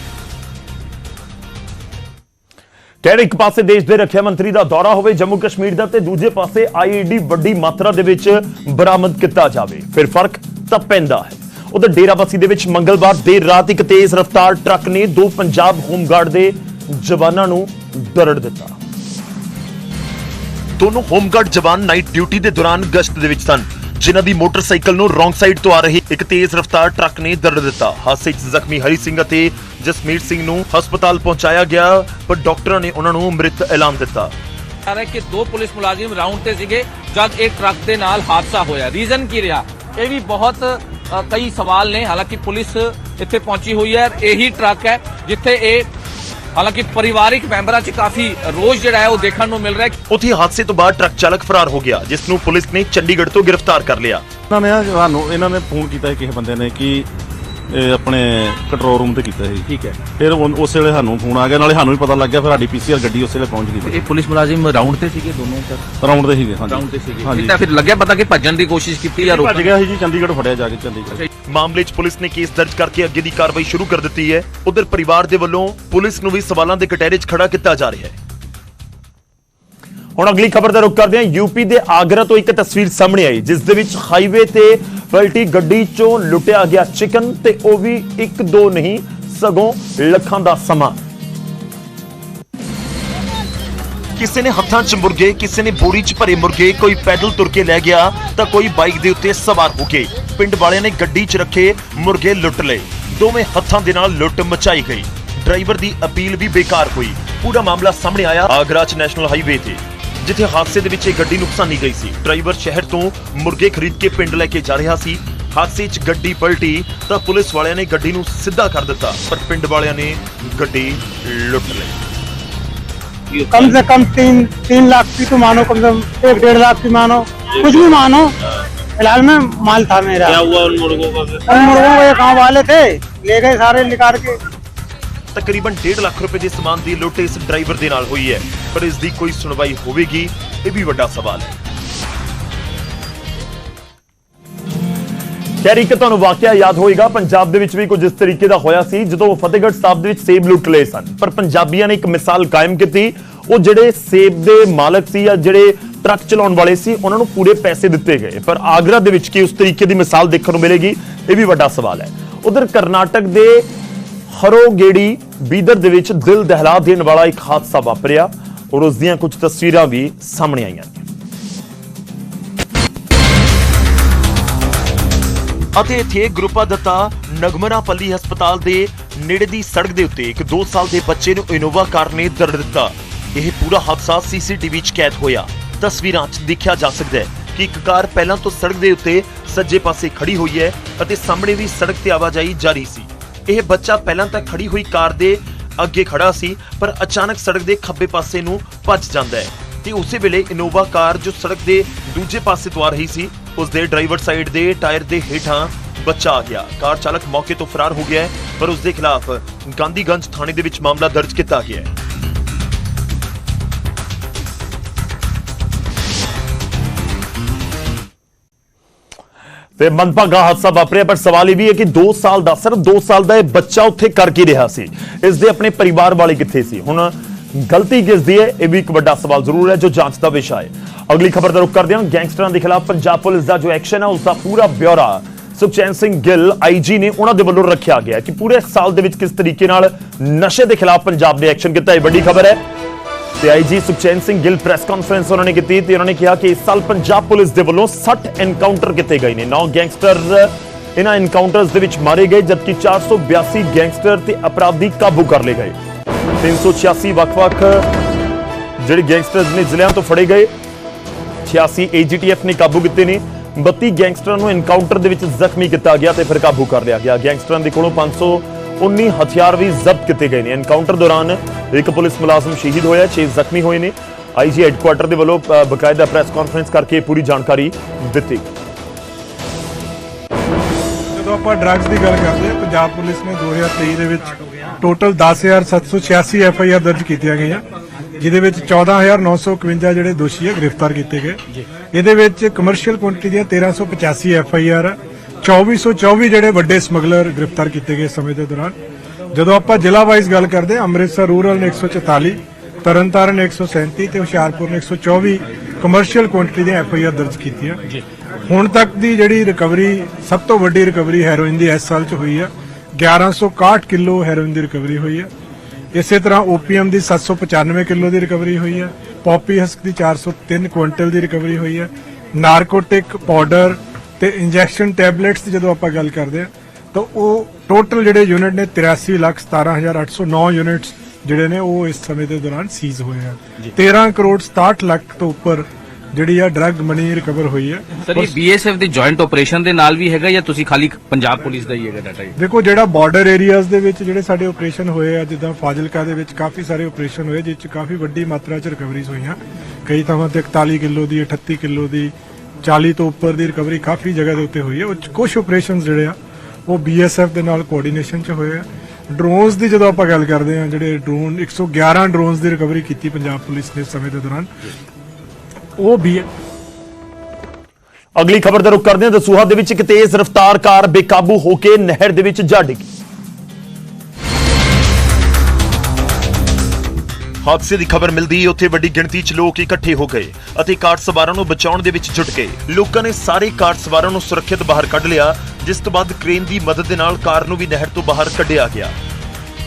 ਕਹਿ ਇੱਕ ਪਾਸੇ ਦੇਸ਼ ਦੇ ਰੱਖਿਆ ਮੰਤਰੀ ਦਾ ਦੌਰਾ ਹੋਵੇ ਜੰਮੂ ਕਸ਼ਮੀਰ ਦਾ ਤੇ ਦੂਜੇ ਪਾਸੇ ਆਈਈਡੀ ਵੱਡੀ ਮਾਤਰਾ ਦੇ ਵਿੱਚ ਬਰਾਮਦ ਕੀਤਾ ਜਾਵੇ। ਫਿਰ ਫ਼ਰਕ ਤਾਂ ਪੈਂਦਾ ਹੈ। ਉਧਰ ਡੇਰਾਬੱਸੀ ਦੇ ਵਿੱਚ ਮੰਗਲਵਾਰ ਦੇਰ ਰਾਤ ਇੱਕ ਤੇਜ਼ ਰਫ਼ਤਾਰ ਟਰੱਕ ਨੇ ਦੋ ਪੰਜਾਬ ਹੋਮਗਾਰਡ ਦੇ ਜਵਾਨਾਂ ਨੂੰ ਦਰੜ ਦਿੱਤਾ। ਦੋਨੋਂ ਹੋਮਗਾਰਡ ਜਵਾਨ ਨਾਈਟ ਡਿਊਟੀ ਦੇ ਦੌਰਾਨ ਗਸ਼ਤ ਦੇ ਵਿੱਚ ਸਨ ਜਿਨ੍ਹਾਂ ਦੀ ਮੋਟਰਸਾਈਕਲ ਨੂੰ ਰੋਂਗ ਸਾਈਡ ਤੋਂ ਆ ਰਹੀ ਇੱਕ ਤੇਜ਼ ਰਫ਼ਤਾਰ ਟਰੱਕ ਨੇ ਦਰੜ ਦਿੱਤਾ। ਹਾਦਸੇ 'ਚ ਜ਼ਖਮੀ ਹਰੀ ਸਿੰਘ ਅਤੇ ਜਸਮੀਰ ਸਿੰਘ ਨੂੰ ਹਸਪਤਾਲ ਪਹੁੰਚਾਇਆ ਗਿਆ ਪਰ ਡਾਕਟਰਾਂ ਨੇ ਉਹਨਾਂ ਨੂੰ ਮ੍ਰਿਤ ਐਲਾਨ ਦਿੱਤਾ। ਆ ਰਿਹਾ ਕਿ ਦੋ ਪੁਲਿਸ ਮੁਲਾਜ਼ਮ ਰਾਉਂਡ ਤੇ ਸੀਗੇ ਜਦ ਇਹ ਟਰੱਕ ਦੇ ਨਾਲ ਹਾਦਸਾ ਹੋਇਆ। ਰੀਜ਼ਨ ਕੀ ਰਿਹਾ? ਇਹ ਵੀ ਬਹੁਤ ਅ, ਕਈ ਸਵਾਲ ਨੇ। ਹਾਲਾਂਕਿ ਪੁਲਿਸ ਇੱਥੇ ਪਹੁੰਚੀ ਹੋਈ ਹੈ ਇਹੀ ਟਰੱਕ ਹੈ ਜਿੱਥੇ ਇਹ ਹਾਲਾਂਕਿ ਪਰਿਵਾਰਿਕ ਮੈਂਬਰਾਂ 'ਚ ਕਾਫੀ ਰੋਸ਼ ਜਿਹੜਾ ਹੈ ਉਹ ਦੇਖਣ ਨੂੰ ਮਿਲ ਰਿਹਾ ਹੈ। ਉੱਥੇ ਹਾਦਸੇ ਤੋਂ ਬਾਅਦ ਟਰੱਕ ਚਾਲਕ ਫਰਾਰ ਹੋ ਗਿਆ ਜਿਸ ਨੂੰ ਪੁਲਿਸ ਨੇ ਚੰਡੀਗੜ੍ਹ ਤੋਂ ਗ੍ਰਿਫਤਾਰ ਕਰ ਲਿਆ। ਇਹਨਾਂ ਨੇ ਨਾ ਸਾਨੂੰ ਇਹਨਾਂ ਨੇ ਫੋਨ ਕੀਤਾ ਸੀ ਕਿਸੇ ਬੰਦੇ ਨੇ ਕਿ ਇਹ ਆਪਣੇ ਕੰਟਰੋਲ ਰੂਮ ਤੇ ਕੀਤਾ ਸੀ। ਠੀਕ ਹੈ। ਫਿਰ ਉਸੇ ਵੇਲੇ ਸਾਨੂੰ ਫੋਨ ਆ ਗਿਆ ਨਾਲੇ ਸਾਨੂੰ ਵੀ ਪਤਾ ਲੱਗ ਗਿਆ ਫਿਰ ਸਾਡੀ ਪੀਸੀਆਰ ਗੱਡੀ ਉਸੇ ਵੇਲੇ ਪਹੁੰਚ ਗਈ ਇਹ ਪੁਲਿਸ ਮੁਲਾਜ਼ਮ ਰਾਉਂਡ ਤੇ ਸੀਗੇ ਦੋਨੋਂ ਸਰ? ਰਾਉਂਡ ਤੇ ਸੀਗੇ ਹਾਂਜੀ। ਰਾਉਂਡ ਤੇ ਸੀਗੇ। ਹਾਂਜੀ। ਤਾਂ ਫਿਰ ਲੱਗਿਆ ਪਤਾ ਕਿ ਭੱਜਣ ਦੀ ਕੋਸ਼ਿਸ਼ ਕੀਤੀ ਜਾਂ ਭੱਜ ਗਿਆ ਸੀ ਜੀ ਚੰਡੀਗੜ੍ਹ ਫੜਿਆ ਜਾ ਕੇ ਚੰਡੀਗੜ੍ਹ। ਮਾਮਲੇ 'ਚ ਪੁਲਿਸ ਨੇ ਕੇਸ ਦਰਜ ਕਰਕੇ ਅੱਗੇ ਦੀ ਕਾਰਵਾਈ ਸ਼ੁਰੂ ਕਰ ਦਿੱਤੀ ਹੈ। ਉਧਰ ਪਰਿਵਾਰ ਦੇ ਵੱਲੋਂ ਪੁਲਿਸ ਨੂੰ ਵੀ ਸਵਾਲਾਂ ਦੇ ਕਟਹਿਰੇ 'ਚ ਖੜਾ ਕੀਤਾ ਜਾ ਰਿਹਾ ਹੈ। ਹੁਣ ਅਗਲੀ ਖਬਰ ਦਾ ਰੁਖ ਕਰਦੇ ਹਾਂ। ਯੂਪੀ ਦੇ ਆਗਰਾ ਤੋਂ ਇੱਕ ਤਸਵੀਰ ਸਾਹਮਣੇ ਆਈ, ਜਿਸ ਦੇ ਵਿੱਚ ਹਾਈਵੇ ਤੇ ਪਲਟੀ ਗੱਡੀ 'ਚੋਂ ਲੁੱਟਿਆ ਗਿਆ ਚਿਕਨ ਤੇ ਉਹ ਵੀ ਇੱਕ ਦੋ ਨਹੀਂ, ਸਗੋਂ ਲੱਖਾਂ ਦਾ ਸਮਾਨ। ਕਿਸੇ ਨੇ ਹੱਥਾਂ 'ਚ ਮੁਰਗੇ, ਕਿਸੇ ਨੇ ਬੋਰੀ 'ਚ ਭਰੇ ਮੁਰਗੇ, ਕੋਈ ਪੈਦਲ ਤੁਰ ਕੇ ਲੈ ਗਿਆ ਤਾਂ ਕੋਈ ਬਾਈਕ ਦੇ ਉੱਤੇ ਸਵਾਰ ਹੋ ਕੇ ਪਿੰਡ ਵਾਲਿਆਂ ਨੇ ਗੱਡੀ 'ਚ ਰੱਖੇ, ਮੁਰਗੇ ਲੁੱਟ ਲਏ। ਦੋਵੇਂ ਹੱਥਾਂ ਦੇ ਨਾਲ ਲੁੱਟ ਮਚਾਈ ਗਈ। ਡਰਾਈਵਰ ਦੀ ਅਪੀਲ ਵੀ ਬੇਕਾਰ ਹੋਈ। ਪੂਰਾ ਮਾਮਲਾ ਸਾਹਮਣੇ ਆਇਆ। ਆਗਰਾ 'ਚ ਨੈਸ਼ਨਲ ਹਾਈਵੇ ਤੇ, ਜਿੱਥੇ ਹਾਦਸੇ ਦੇ ਵਿੱਚ ਇਹ ਗੱਡੀ ਨੁਕਸਾਨੀ ਗਈ ਸੀ। ਡਰਾਈਵਰ ਸ਼ਹਿਰ ਤੋਂ ਮੁਰਗੇ ਖਰੀਦ ਕੇ ਪਿੰਡ ਲੈ ਕੇ ਜਾ ਰਿਹਾ ਸੀ। ਹਾਦਸੇ 'ਚ ਗੱਡੀ ਪਲਟੀ ਤਾਂ ਪੁਲਿਸ ਵਾਲਿਆਂ ਨੇ ਗੱਡੀ ਨੂੰ ਸਿੱਧਾ ਕਰ ਦਿੱਤਾ, ਪਰ ਪਿੰਡ ਵਾਲਿਆਂ ਨੇ ਗੱਡੀ ਲੁੱਟ ਲਈ। कम से कम तीन तीन लाख की तो मानो कम से कम एक डेढ़ लाख की मानो कुछ भी मानो फिलहाल में माल था मेरा क्या हुआ उन मुर्गों का उन मुर्गों को ये गाँव वाले थे ले गए सारे निकाल के ਤਕਰੀਬਨ 1.5 ਲੱਖ ਰੁਪਏ ਦੇ ਸਮਾਨ ਦੀ ਲੁੱਟ ਇਸ ਡਰਾਈਵਰ ਦੇ ਨਾਲ ਹੋਈ ਹੈ ਪਰ ਇਸ ਦੀ ਕੋਈ ਸੁਣਵਾਈ ਹੋਵੇਗੀ ਇਹ ਵੀ ਵੱਡਾ ਸਵਾਲ ਹੈ ਖੈਰ ਇੱਕ ਤੁਹਾਨੂੰ ਵਾਕਿਆ ਯਾਦ ਹੋਏਗਾ, ਪੰਜਾਬ ਦੇ ਵਿੱਚ ਵੀ ਕੁਝ ਇਸ ਤਰੀਕੇ ਦਾ ਹੋਇਆ ਸੀ, ਜਦੋਂ ਫਤਿਹਗੜ੍ਹ ਸਾਹਿਬ ਦੇ ਵਿੱਚ ਸੇਬ ਲੁੱਟ ਲਏ ਸਨ। ਪਰ ਪੰਜਾਬੀਆਂ ਨੇ ਇੱਕ ਮਿਸਾਲ ਕਾਇਮ ਕੀਤੀ, ਉਹ ਜਿਹੜੇ ਸੇਬ ਦੇ ਮਾਲਕ ਸੀ ਜਾਂ ਜਿਹੜੇ ਟਰੱਕ ਚਲਾਉਣ ਵਾਲੇ ਸੀ, ਉਹਨਾਂ ਨੂੰ ਪੂਰੇ ਪੈਸੇ ਦਿੱਤੇ ਗਏ। ਪਰ ਆਗਰਾ ਦੇ ਵਿੱਚ ਕੀ ਉਸ ਤਰੀਕੇ ਦੀ ਮਿਸਾਲ ਦੇਖਣ ਨੂੰ ਮਿਲੇਗੀ, ਇਹ ਵੀ ਵੱਡਾ ਸਵਾਲ ਹੈ। ਉਧਰ ਕਰਨਾਟਕ ਦੇ ਹਰੋਗੇੜੀ, ਬੀਦਰ ਦੇ ਵਿੱਚ ਦਿਲ ਦਹਿਲਾ ਦੇਣ ਵਾਲਾ ਇੱਕ ਹਾਦਸਾ ਵਾਪਰਿਆ, ਔਰ ਉਸ ਦੀਆਂ ਕੁਝ ਤਸਵੀਰਾਂ ਵੀ ਸਾਹਮਣੇ ਆਈਆਂ ਅਤੇ ਇੱਥੇ ਗਰੁੱਪਾ ਦਿੱਤਾ ਨਗਮਨਾਪੱਲੀ ਹਸਪਤਾਲ ਦੇ ਨੇੜੇ ਦੀ ਸੜਕ ਦੇ ਉੱਤੇ ਇੱਕ 2 ਸਾਲ ਦੇ ਬੱਚੇ ਨੂੰ ਇਨੋਵਾ ਕਾਰ ਨੇ ਦਰੜ ਦਿੱਤਾ। ਇਹ ਪੂਰਾ ਹਾਦਸਾ ਸੀਸੀਟੀਵੀ 'ਚ ਕੈਦ ਹੋਇਆ। ਤਸਵੀਰਾਂ 'ਚ ਦੇਖਿਆ ਜਾ ਸਕਦਾ ਹੈ ਕਿ ਇੱਕ ਕਾਰ ਪਹਿਲਾਂ ਤੋਂ ਸੜਕ ਦੇ ਉੱਤੇ ਸੱਜੇ ਪਾਸੇ ਖੜੀ ਹੋਈ ਹੈ ਅਤੇ ਸਾਹਮਣੇ ਵੀ ਸੜਕ ਤੇ ਆਵਾਜਾਈ ਜਾਰੀ ਸੀ। ਇਹ ਬੱਚਾ ਪਹਿਲਾਂ ਤਾਂ ਖੜੀ ਹੋਈ ਕਾਰ ਦੇ ਅੱਗੇ ਖੜਾ ਸੀ, ਪਰ ਅਚਾਨਕ ਸੜਕ ਦੇ ਖੱਬੇ ਪਾਸੇ ਨੂੰ ਭੱਜ ਜਾਂਦਾ ਹੈ। ਤੇ ਉਸੇ ਵੇਲੇ ਇਨੋਵਾ ਕਾਰ ਜੋ ਸੜਕ ਦੇ ਦੂਜੇ ਪਾਸੇ ਤੋਂ ਆ ਰਹੀ ਸੀ ਉਸ ਦੇ ਡਰਾਈਵਰ ਸਾਈਡ ਦੇ ਟਾਇਰ ਦੇ ਹੇਠਾਂ ਬੱਚਾ ਆ ਗਿਆ। ਕਾਰ ਚਾਲਕ ਮੌਕੇ ਤੋਂ ਫਰਾਰ ਹੋ ਗਿਆ ਹੈ, ਪਰ ਉਸ ਦੇ ਖਿਲਾਫ ਗਾਂਧੀਗੰਜ ਥਾਣੇ ਦੇ ਵਿੱਚ ਮਾਮਲਾ ਦਰਜ ਕੀਤਾ ਗਿਆ ਹੈ। ਤੇ ਮਨਪਾਗਾ ਹਾਦਸਾ ਵਾਪਰਿਆ, ਪਰ ਸਵਾਲ ਇਹ ਵੀ ਹੈ ਕਿ 2 ਸਾਲ ਦਾ, ਸਿਰਫ 2 ਸਾਲ ਦਾ ਇਹ ਬੱਚਾ ਉੱਥੇ ਕਰ ਕੀ ਰਿਹਾ ਸੀ? ਇਸ ਦੇ ਆਪਣੇ ਪਰਿਵਾਰ ਵਾਲੇ ਕਿੱਥੇ ਸੀ? ਹੁਣ ਗਲਤੀ ਕਿਸ ਦੀ ਹੈ, ਇਹ ਵੀ ਇੱਕ ਵੱਡਾ ਸਵਾਲ ਜ਼ਰੂਰ ਹੈ ਜੋ ਜਾਂਚ ਦਾ ਵਿਸ਼ਾ ਹੈ। ਅਗਲੀ ਖਬਰ ਦਾ ਰੁਖ ਕਰਦੇ ਹਾਂ। ਗੈਂਗਸਟਰਾਂ ਦੇ ਖਿਲਾਫ ਪੰਜਾਬ ਪੁਲਿਸ ਦਾ ਜੋ ਐਕਸ਼ਨ ਹੈ, ਉਸ ਦਾ ਪੂਰਾ ਬਿਊਰਾ ਸੁਖਚੈਨ ਸਿੰਘ ਗਿੱਲ ਆਈਜੀ ਨੇ ਉਹਨਾਂ ਦੇ ਵੱਲੋਂ ਰੱਖਿਆ ਗਿਆ ਕਿ ਪੂਰੇ ਸਾਲ ਦੇ ਵਿੱਚ ਕਿਸ ਤਰੀਕੇ ਨਾਲ ਨਸ਼ੇ ਦੇ ਖਿਲਾਫ ਪੰਜਾਬ ਨੇ ਐਕਸ਼ਨ ਕੀਤਾ, ਇਹ ਵੱਡੀ ਖਬਰ ਹੈ। ਤੇ IG Sukhchain Singh Gill press conference ਉਹਨਾਂ ਨੇ ਕੀਤੀ ਤੇ ਉਹਨਾਂ ਨੇ ਕਿਹਾ ਕਿ ਇਸ ਸਾਲ ਪੰਜਾਬ ਪੁਲਿਸ ਦੇ ਵੱਲੋਂ 60 ਐਨਕਾਊਂਟਰ ਕੀਤੇ ਗਏ ਨੇ। ਨੌ ਗੈਂਗਸਟਰ, ਇਹਨਾਂ ਐਨਕਾਊਂਟਰਸ ਦੇ ਵਿੱਚ ਮਾਰੇ ਗਏ, ਜਦਕਿ 482 ਗੈਂਗਸਟਰ ਤੇ ਅਪਰਾਧੀ ਕਾਬੂ ਕਰ ਲਏ ਗਏ। 386 ਵੱਖ-ਵੱਖ ਜਿਹੜੇ ਗੈਂਗਸਟਰਸ ਨੇ ਜ਼ਿਲ੍ਹਿਆਂ ਤੋਂ ਫੜੇ ਗਏ। 86 ਏਜੀਟੀਐਫ ਨੇ ਕਾਬੂ ਕੀਤੇ ਨੇ। 32 ਗੈਂਗਸਟਰਾਂ ਨੂੰ ਐਨਕਾਊਂਟਰ ਦੇ ਵਿੱਚ ਜ਼ਖਮੀ ਕੀਤਾ ਗਿਆ ਤੇ ਫਿਰ ਕਾਬੂ ਕਰ ਲਿਆ ਗਿਆ। ਗੈਂਗਸਟਰਾਂ ਦੇ ਕੋਲੋਂ 519 ਹਥਿਆਰ ਵੀ ਜ਼ਬਤ ਕੀਤੇ ਗਏ ਨੇ। ਐਨਕਾਊਂਟਰ ਦੌਰਾਨ ਇੱਕ ਪੁਲਿਸ ਮੁਲਾਜ਼ਮ ਸ਼ਹੀਦ ਹੋਇਆ 6 ਜ਼ਖਮੀ ਹੋਏ ਨੇ। ਆਈਜੀ ਹੈੱਡਕੁਆਰਟਰ ਦੇ ਵੱਲੋਂ ਅ, ਬਕਾਇਦਾ ਪ੍ਰੈਸ ਕਾਨਫਰੰਸ ਕਰਕੇ ਪੂਰੀ ਜਾਣਕਾਰੀ ਦਿੱਤੀ। ਜਦੋਂ ਆਪਾਂ ਡਰੱਗਸ ਦੀ ਗੱਲ ਕਰਦੇ ਹਾਂ ਪੰਜਾਬ ਪੁਲਿਸ ਨੇ 2023 ਦੇ ਵਿੱਚ ਟੋਟਲ 10786 ਐਫ ਆਈ ਆਰ ਦਰਜ ਕੀਤੀਆਂ ਗਈਆਂ ਜਿਹਦੇ ਵਿੱਚ 14951 ਜਿਹੜੇ ਦੋਸ਼ੀ ਹੈ ਗ੍ਰਿਫਤਾਰ ਕੀਤੇ ਗਏ। ਇਹਦੇ ਵਿੱਚ ਕਮਰਸ਼ੀਅਲ ਕੁਆਂਟੀਟੀ ਦੀਆਂ 1385 ਐਫ ਆਈ ਆਰ 2424 ਜਿਹੜੇ ਵੱਡੇ ਸਮਗਲਰ ਗ੍ਰਿਫਤਾਰ ਕੀਤੇ ਗਏ ਸਮੇਂ ਦੇ ਦੌਰਾਨ। ਜਦੋਂ ਆਪਾਂ ਜ਼ਿਲ੍ਹਾ ਵਾਈਜ਼ ਗੱਲ ਕਰਦੇ ਹਾਂ ਅੰਮ੍ਰਿਤਸਰ ਰੂਰਲ ਨੇ 144 ਤਰਨਤਾਰਨ 137 ਤੇ ਹੁਸ਼ਿਆਰਪੁਰ ਨੇ 124 ਕਮਰਸ਼ੀਅਲ ਕੁਆਂਟੀਟੀ ਦੀਆਂ ਐਫ ਆਈ ਆਰ ਦਰਜ ਕੀਤੀਆਂ। ਹੁਣ ਤੱਕ ਦੀ ਜਿਹੜੀ ਰਿਕਵਰੀ ਸਭ ਤੋਂ ਵੱਡੀ ਰਿਕਵਰੀ ਹੈਰੋਇਨ ਦੀ ਇਸ ਸਾਲ ਚ ਹੋਈ ਆ। 1161 ਕਿਲੋ ਹੈਰੋਇਨ ਦੀ ਰਿਕਵਰੀ ਹੋਈ ਆ। ਇਸੇ ਤਰ੍ਹਾਂ ਓਪੀਐਮ ਦੀ 795 ਕਿਲੋ ਦੀ ਰਿਕਵਰੀ ਹੋਈ ਹੈ ਪੌਪੀ ਹਸਕ ਦੀ 403 ਕੁਇੰਟਲ ਦੀ ਰਿਕਵਰੀ ਹੋਈ ਹੈ ਨਾਰਕੋਟਿਕ ਪਾਊਡਰ ਤੇ ਇੰਜੈਕਸ਼ਨ ਟੈਬਲੇਟਸ ਦੀ ਜਦੋਂ ਆਪਾਂ ਗੱਲ ਕਰਦੇ ਆ ਤਾਂ ਉਹ ਟੋਟਲ ਜਿਹੜੇ ਯੂਨਿਟ ਨੇ 83 ਲੱਖ 17809 ਯੂਨਿਟਸ ਜਿਹੜੇ ਨੇ ਉਹ ਇਸ ਸਮੇਂ ਦੇ ਦੌਰਾਨ ਸੀਜ਼ ਹੋਏ ਆ। 13 ਕਰੋੜ 67 ਲੱਖ ਤੋਂ ਉੱਪਰ ਜਿਹੜੀ ਆ ਡਰੱਗ ਮਨੀ ਰਿਕਵਰ ਹੋਈ ਹੈ ਸਰ ਇਹ ਬੀਐਸਐਫ ਦੇ ਜੁਆਇੰਟ ਆਪਰੇਸ਼ਨ ਦੇ ਨਾਲ ਵੀ ਹੈਗਾ ਜਾਂ ਤੁਸੀਂ ਖਾਲੀ ਪੰਜਾਬ ਪੁਲਿਸ ਦਾ ਹੀ ਹੈਗਾ ਡਾਟਾ ਇਹ? ਦੇਖੋ ਜਿਹੜਾ ਬਾਰਡਰ ਏਰੀਆਜ਼ ਦੇ ਵਿੱਚ ਜਿਹੜੇ ਸਾਡੇ ਆਪਰੇਸ਼ਨ ਹੋਏ ਆ ਜਿੱਦਾਂ ਫਾਜ਼ਿਲਕਾ ਦੇ ਵਿੱਚ ਕਾਫੀ ਸਾਰੇ ਆਪਰੇਸ਼ਨ ਹੋਏ ਜਿਸ ਚ ਕਾਫੀ ਵੱਡੀ ਮਾਤਰਾ ਚ ਰਿਕਵਰੀਜ਼ ਹੋਈਆਂ। ਕਈ ਥਾਵਾਂ ਤੇ 41 ਕਿਲੋ ਦੀ 38 ਕਿਲੋ ਦੀ 40 ਤੋਂ ਉੱਪਰ ਦੀ ਰਿਕਵਰੀ ਕਾਫੀ ਜਗ੍ਹਾ ਦੇ ਉੱਤੇ ਹੋਈ ਹੈ ਉਹ ਕੁਝ ਆਪਰੇਸ਼ਨਸ ਜਿਹੜੇ ਆ ਉਹ ਬੀਐਸਐਫ ਦੇ ਨਾਲ ਕੋਆਰਡੀਨੇਸ਼ਨ ਚ ਹੋਏ ਆ। ਡਰੋਨਸ ਦੀ ਜਦੋਂ ਆਪਾਂ ਗੱਲ ਕਰਦੇ ਹਾਂ, ਜਿਹੜੇ ਡਰੋਨ 111 ਡਰੋਨਸ ਦੀ ਰਿਕਵਰੀ ਕੀਤੀ ਪੰਜਾਬ ਪੁਲਿਸ ਨੇ ਸਮੇਂ ਦੇ ਦੌਰਾਨ, ਉਹ ਵੀ ਅਗਲੀ ਖਬਰ ਦਾ ਰੁਖ ਕਰਦੇ ਹਾਂ ਦਸੂਹਾ ਦੇ ਵਿੱਚ ਇੱਕ ਤੇਜ਼ ਰਫ਼ਤਾਰ ਕਾਰ ਬੇਕਾਬੂ ਹੋ ਕੇ ਨਹਿਰ ਦੇ ਵਿੱਚ ਜਾ ਡਿੱਗੀ। ਹਾਦਸੇ ਦੀ ਖਬਰ ਮਿਲਦੀ ਉੱਥੇ ਵੱਡੀ ਗਿਣਤੀ 'ਚ ਲੋਕ ਇਕੱਠੇ ਹੋ ਗਏ ਅਤੇ ਕਾਰ ਸਵਾਰਾਂ ਨੂੰ ਬਚਾਉਣ ਦੇ ਵਿੱਚ ਜੁਟ ਗਏ। ਲੋਕਾਂ ਨੇ ਸਾਰੇ ਕਾਰ ਸਵਾਰਾਂ ਨੂੰ ਸੁਰੱਖਿਅਤ ਬਾਹਰ ਕੱਢ ਲਿਆ ਜਿਸ ਤੋਂ ਬਾਅਦ ਕ੍ਰੇਨ ਦੀ ਮਦਦ ਦੇ ਨਾਲ ਕਾਰ ਨੂੰ ਵੀ ਨਹਿਰ ਤੋਂ ਬਾਹਰ ਕੱਢਿਆ ਗਿਆ।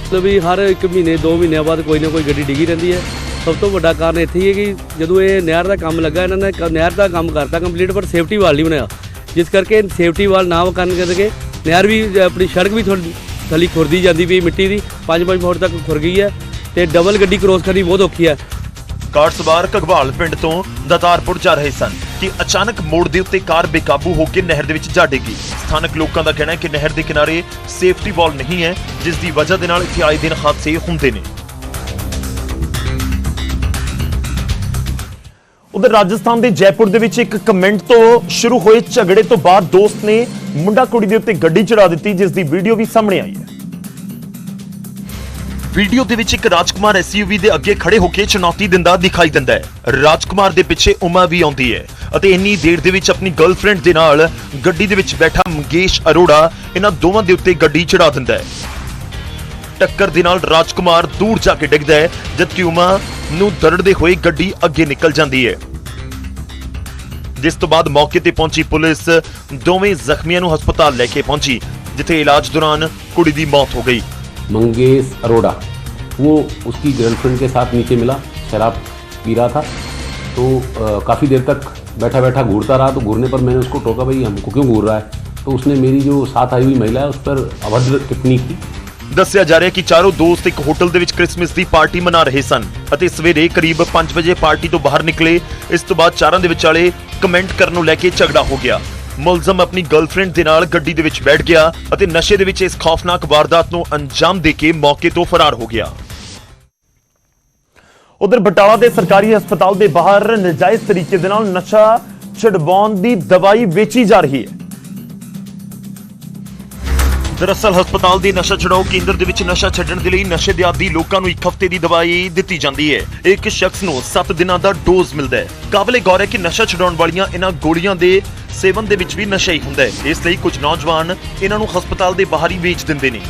ਮਤਲਬ ਵੀ ਹਰ ਇੱਕ ਮਹੀਨੇ 2 ਮਹੀਨਿਆਂ ਬਾਅਦ ਕੋਈ ਨਾ ਕੋਈ ਗੱਡੀ ਡਿੱਗੀ ਰਹਿੰਦੀ ਹੈ। ਸਭ ਤੋਂ ਵੱਡਾ ਕਾਰਨ ਇੱਥੇ ਹੀ ਹੈ ਕਿ ਜਦੋਂ ਇਹ ਨਹਿਰ ਦਾ ਕੰਮ ਲੱਗਾ ਇਹਨਾਂ ਨੇ ਕ- ਨਹਿਰ ਦਾ ਕੰਮ ਕਰਤਾ ਕੰਪਲੀਟ ਪਰ ਸੇਫਟੀ ਵਾਲ ਨਹੀਂ ਬਣਾਇਆ ਜਿਸ ਕਰਕੇ ਸੇਫਟੀ ਵਾਲ ਨਾ ਕਰਨ ਕਰਕੇ ਨਹਿਰ ਵੀ ਅ, ਆਪਣੀ ਸੜਕ ਵੀ ਥੋੜੀ ਥਲੀ ਖੁਰਦੀ ਜਾਂਦੀ ਵੀ ਮਿੱਟੀ ਦੀ। 5-5 ਫੁੱਟ ਤੱਕ ਖੁਰ ਗਈ ਹੈ। ਤੇ ਡਬਲ ਗੱਡੀ ਕ੍ਰੋਸ ਕਰਨੀ ਬਹੁਤ ਔਖੀ ਹੈ। ਕਾਰ ਸਵਾਰ ਘਗਵਾਲ ਪਿੰਡ ਤੋਂ ਦਾਤਾਰਪੁਰ ਜਾ ਰਹੇ ਸਨ ਕਿ ਅਚਾਨਕ ਮੋੜ ਦੇ ਉੱਤੇ ਕਾਰ ਬੇਕਾਬੂ ਹੋ ਕੇ ਨਹਿਰ ਦੇ ਵਿੱਚ ਜਾ ਡਿੱਗੀ। ਸਥਾਨਕ ਲੋਕਾਂ ਦਾ ਕਹਿਣਾ ਹੈ ਕਿ ਨਹਿਰ ਦੇ ਕਿਨਾਰੇ ਸੇਫਟੀ ਵਾਲ ਨਹੀਂ ਹੈ, ਜਿਸ ਦੀ ਵਜ੍ਹਾ ਦੇ ਨਾਲ ਇੱਥੇ ਆਏ ਦਿਨ ਹਾਦਸੇ ਹੁੰਦੇ ਨੇ। ਉਧਰ ਰਾਜਸਥਾਨ ਦੇ ਜੈਪੁਰ ਦੇ ਵਿੱਚ ਇੱਕ ਕਮੈਂਟ ਤੋਂ ਸ਼ੁਰੂ ਹੋਏ ਝਗੜੇ ਤੋਂ ਬਾਅਦ ਦੋਸਤ ਨੇ ਮੁੰਡਾ ਕੁੜੀ ਦੇ ਉੱਤੇ ਗੱਡੀ ਚੜਾ ਦਿੱਤੀ, ਜਿਸ ਦੀ ਵੀਡੀਓ ਵੀ ਸਾਹਮਣੇ ਆਈ ਹੈ। ਵੀਡੀਓ ਦੇ ਵਿੱਚ ਇੱਕ ਰਾਜਕੁਮਾਰ ਐਸਯੂਵੀ ਦੇ ਅੱਗੇ ਖੜੇ ਹੋ ਕੇ ਚੁਣੌਤੀ ਦਿੰਦਾ ਦਿਖਾਈ ਦਿੰਦਾ ਹੈ। ਰਾਜਕੁਮਾਰ ਦੇ ਪਿੱਛੇ ਉਮਾ ਵੀ ਆਉਂਦੀ ਹੈ ਅਤੇ ਇੰਨੀ ਦੇਰ ਦੇ ਵਿੱਚ ਆਪਣੀ ਗਰਲਫ੍ਰੈਂਡ ਦੇ ਨਾਲ ਗੱਡੀ ਦੇ ਵਿੱਚ ਬੈਠਾ ਮੰਗੇਸ਼ ਅਰੋੜਾ ਇਹਨਾਂ ਦੋਵਾਂ ਦੇ ਉੱਤੇ ਗੱਡੀ ਚੜਾ ਦਿੰਦਾ ਹੈ। ਟੱਕਰ ਦੇ ਨਾਲ ਰਾਜਕੁਮਾਰ ਦੂਰ ਜਾ ਕੇ ਡਿੱਗਦਾ ਹੈ, ਜਦਕਿ ਉਮਾ ਨੂੰ ਦਰੜਦੇ ਹੋਏ ਗੱਡੀ ਅੱਗੇ ਨਿਕਲ ਜਾਂਦੀ ਹੈ। ਜਿਸ ਤੋਂ ਬਾਅਦ ਮੌਕੇ ਤੇ ਪਹੁੰਚੀ ਪੁਲਿਸ ਦੋਵੇਂ ਜ਼ਖਮੀਆਂ ਨੂੰ ਹਸਪਤਾਲ ਲੈ ਕੇ ਪਹੁੰਚੀ, ਜਿੱਥੇ ਇਲਾਜ ਦੌਰਾਨ ਕੁੜੀ ਦੀ ਮੌਤ ਹੋ ਗਈ। मंगेश अरोड़ा वो उसकी गर्लफ्रेंड के साथ नीचे मिला शराब पी रहा था तो काफ़ी देर तक बैठा बैठा घूरता रहा तो घूरने पर मैंने उसको टोका भाई हमको क्यों घूर रहा है तो उसने मेरी जो साथ आई हुई महिला है उस पर अभद्र टिप्पणी की ਦੱਸਿਆ ਜਾ ਰਿਹਾ ਹੈ ਕਿ ਚਾਰੋਂ ਦੋਸਤ ਇੱਕ ਹੋਟਲ ਦੇ ਵਿੱਚ ਕ੍ਰਿਸਮਸ ਦੀ ਪਾਰਟੀ ਮਨਾ ਰਹੇ ਸਨ ਅਤੇ ਸਵੇਰੇ ਕਰੀਬ 5 ਵਜੇ ਪਾਰਟੀ ਤੋਂ ਬਾਹਰ ਨਿਕਲੇ ਇਸ ਤੋਂ ਬਾਅਦ ਚਾਰਾਂ ਦੇ ਵਿਚਾਲੇ ਕਮੈਂਟ ਕਰਨ ਨੂੰ ਲੈ ਕੇ ਝਗੜਾ ਹੋ ਗਿਆ ਮੁਲਜ਼ਮ ਆਪਣੀ ਗਰਲਫ੍ਰੈਂਡ ਦੇ ਨਾਲ ਗੱਡੀ ਦੇ ਵਿੱਚ ਬੈਠ ਗਿਆ ਅਤੇ ਨਸ਼ੇ ਦੇ ਵਿੱਚ ਇਸ ਖੌਫਨਾਕ ਵਾਰਦਾਤ ਨੂੰ ਅੰਜਾਮ ਦੇ ਕੇ ਮੌਕੇ ਤੋਂ ਫਰਾਰ ਹੋ ਗਿਆ। ਉਧਰ ਬਟਾਲਾ ਦੇ ਸਰਕਾਰੀ ਹਸਪਤਾਲ ਦੇ ਬਾਹਰ ਨਜਾਇਜ਼ ਤਰੀਕੇ ਦੇ ਨਾਲ ਨਸ਼ਾ ਛਡਵਾਉਣ ਦੀ ਦਵਾਈ ਵੇਚੀ ਜਾ ਰਹੀ ਹੈ। ਦਰਅਸਲ ਹਸਪਤਾਲ ਦੇ ਨਸ਼ਾ ਛਡਾਓ ਕੇਂਦਰ ਦੇ ਵਿੱਚ ਨਸ਼ਾ ਛੱਡਣ ਦੇ ਲਈ ਨਸ਼ੇ ਦੇ ਆਦੀ ਲੋਕਾਂ ਨੂੰ ਇੱਕ ਹਫ਼ਤੇ ਦੀ ਦਵਾਈ ਦਿੱਤੀ ਜਾਂਦੀ ਹੈ। ਇੱਕ ਸ਼ਖਸ ਨੂੰ 7 ਦਿਨਾਂ ਦਾ ਡੋਜ਼ ਮਿਲਦਾ ਹੈ। ਕਾਬਲੇ ਗੌਰ ਹੈ ਕਿ ਨਸ਼ਾ ਛਡਾਉਣ ਵਾਲੀਆਂ ਇਹਨਾਂ ਗੋਲੀਆਂ ਦੇ ਸੇਵਨ ਦੇ ਵਿੱਚ ਵੀ ਨਸ਼ਾ ਹੀ ਹੁੰਦਾ ਹੈ। ਇਸ ਲਈ ਕੁਝ ਨੌਜਵਾਨ ਇਹਨਾਂ ਨੂੰ ਹਸਪਤਾਲ ਦੇ ਬਾਹਰ ਹੀ ਵੇਚ ਦਿੰਦੇ ਨੇ।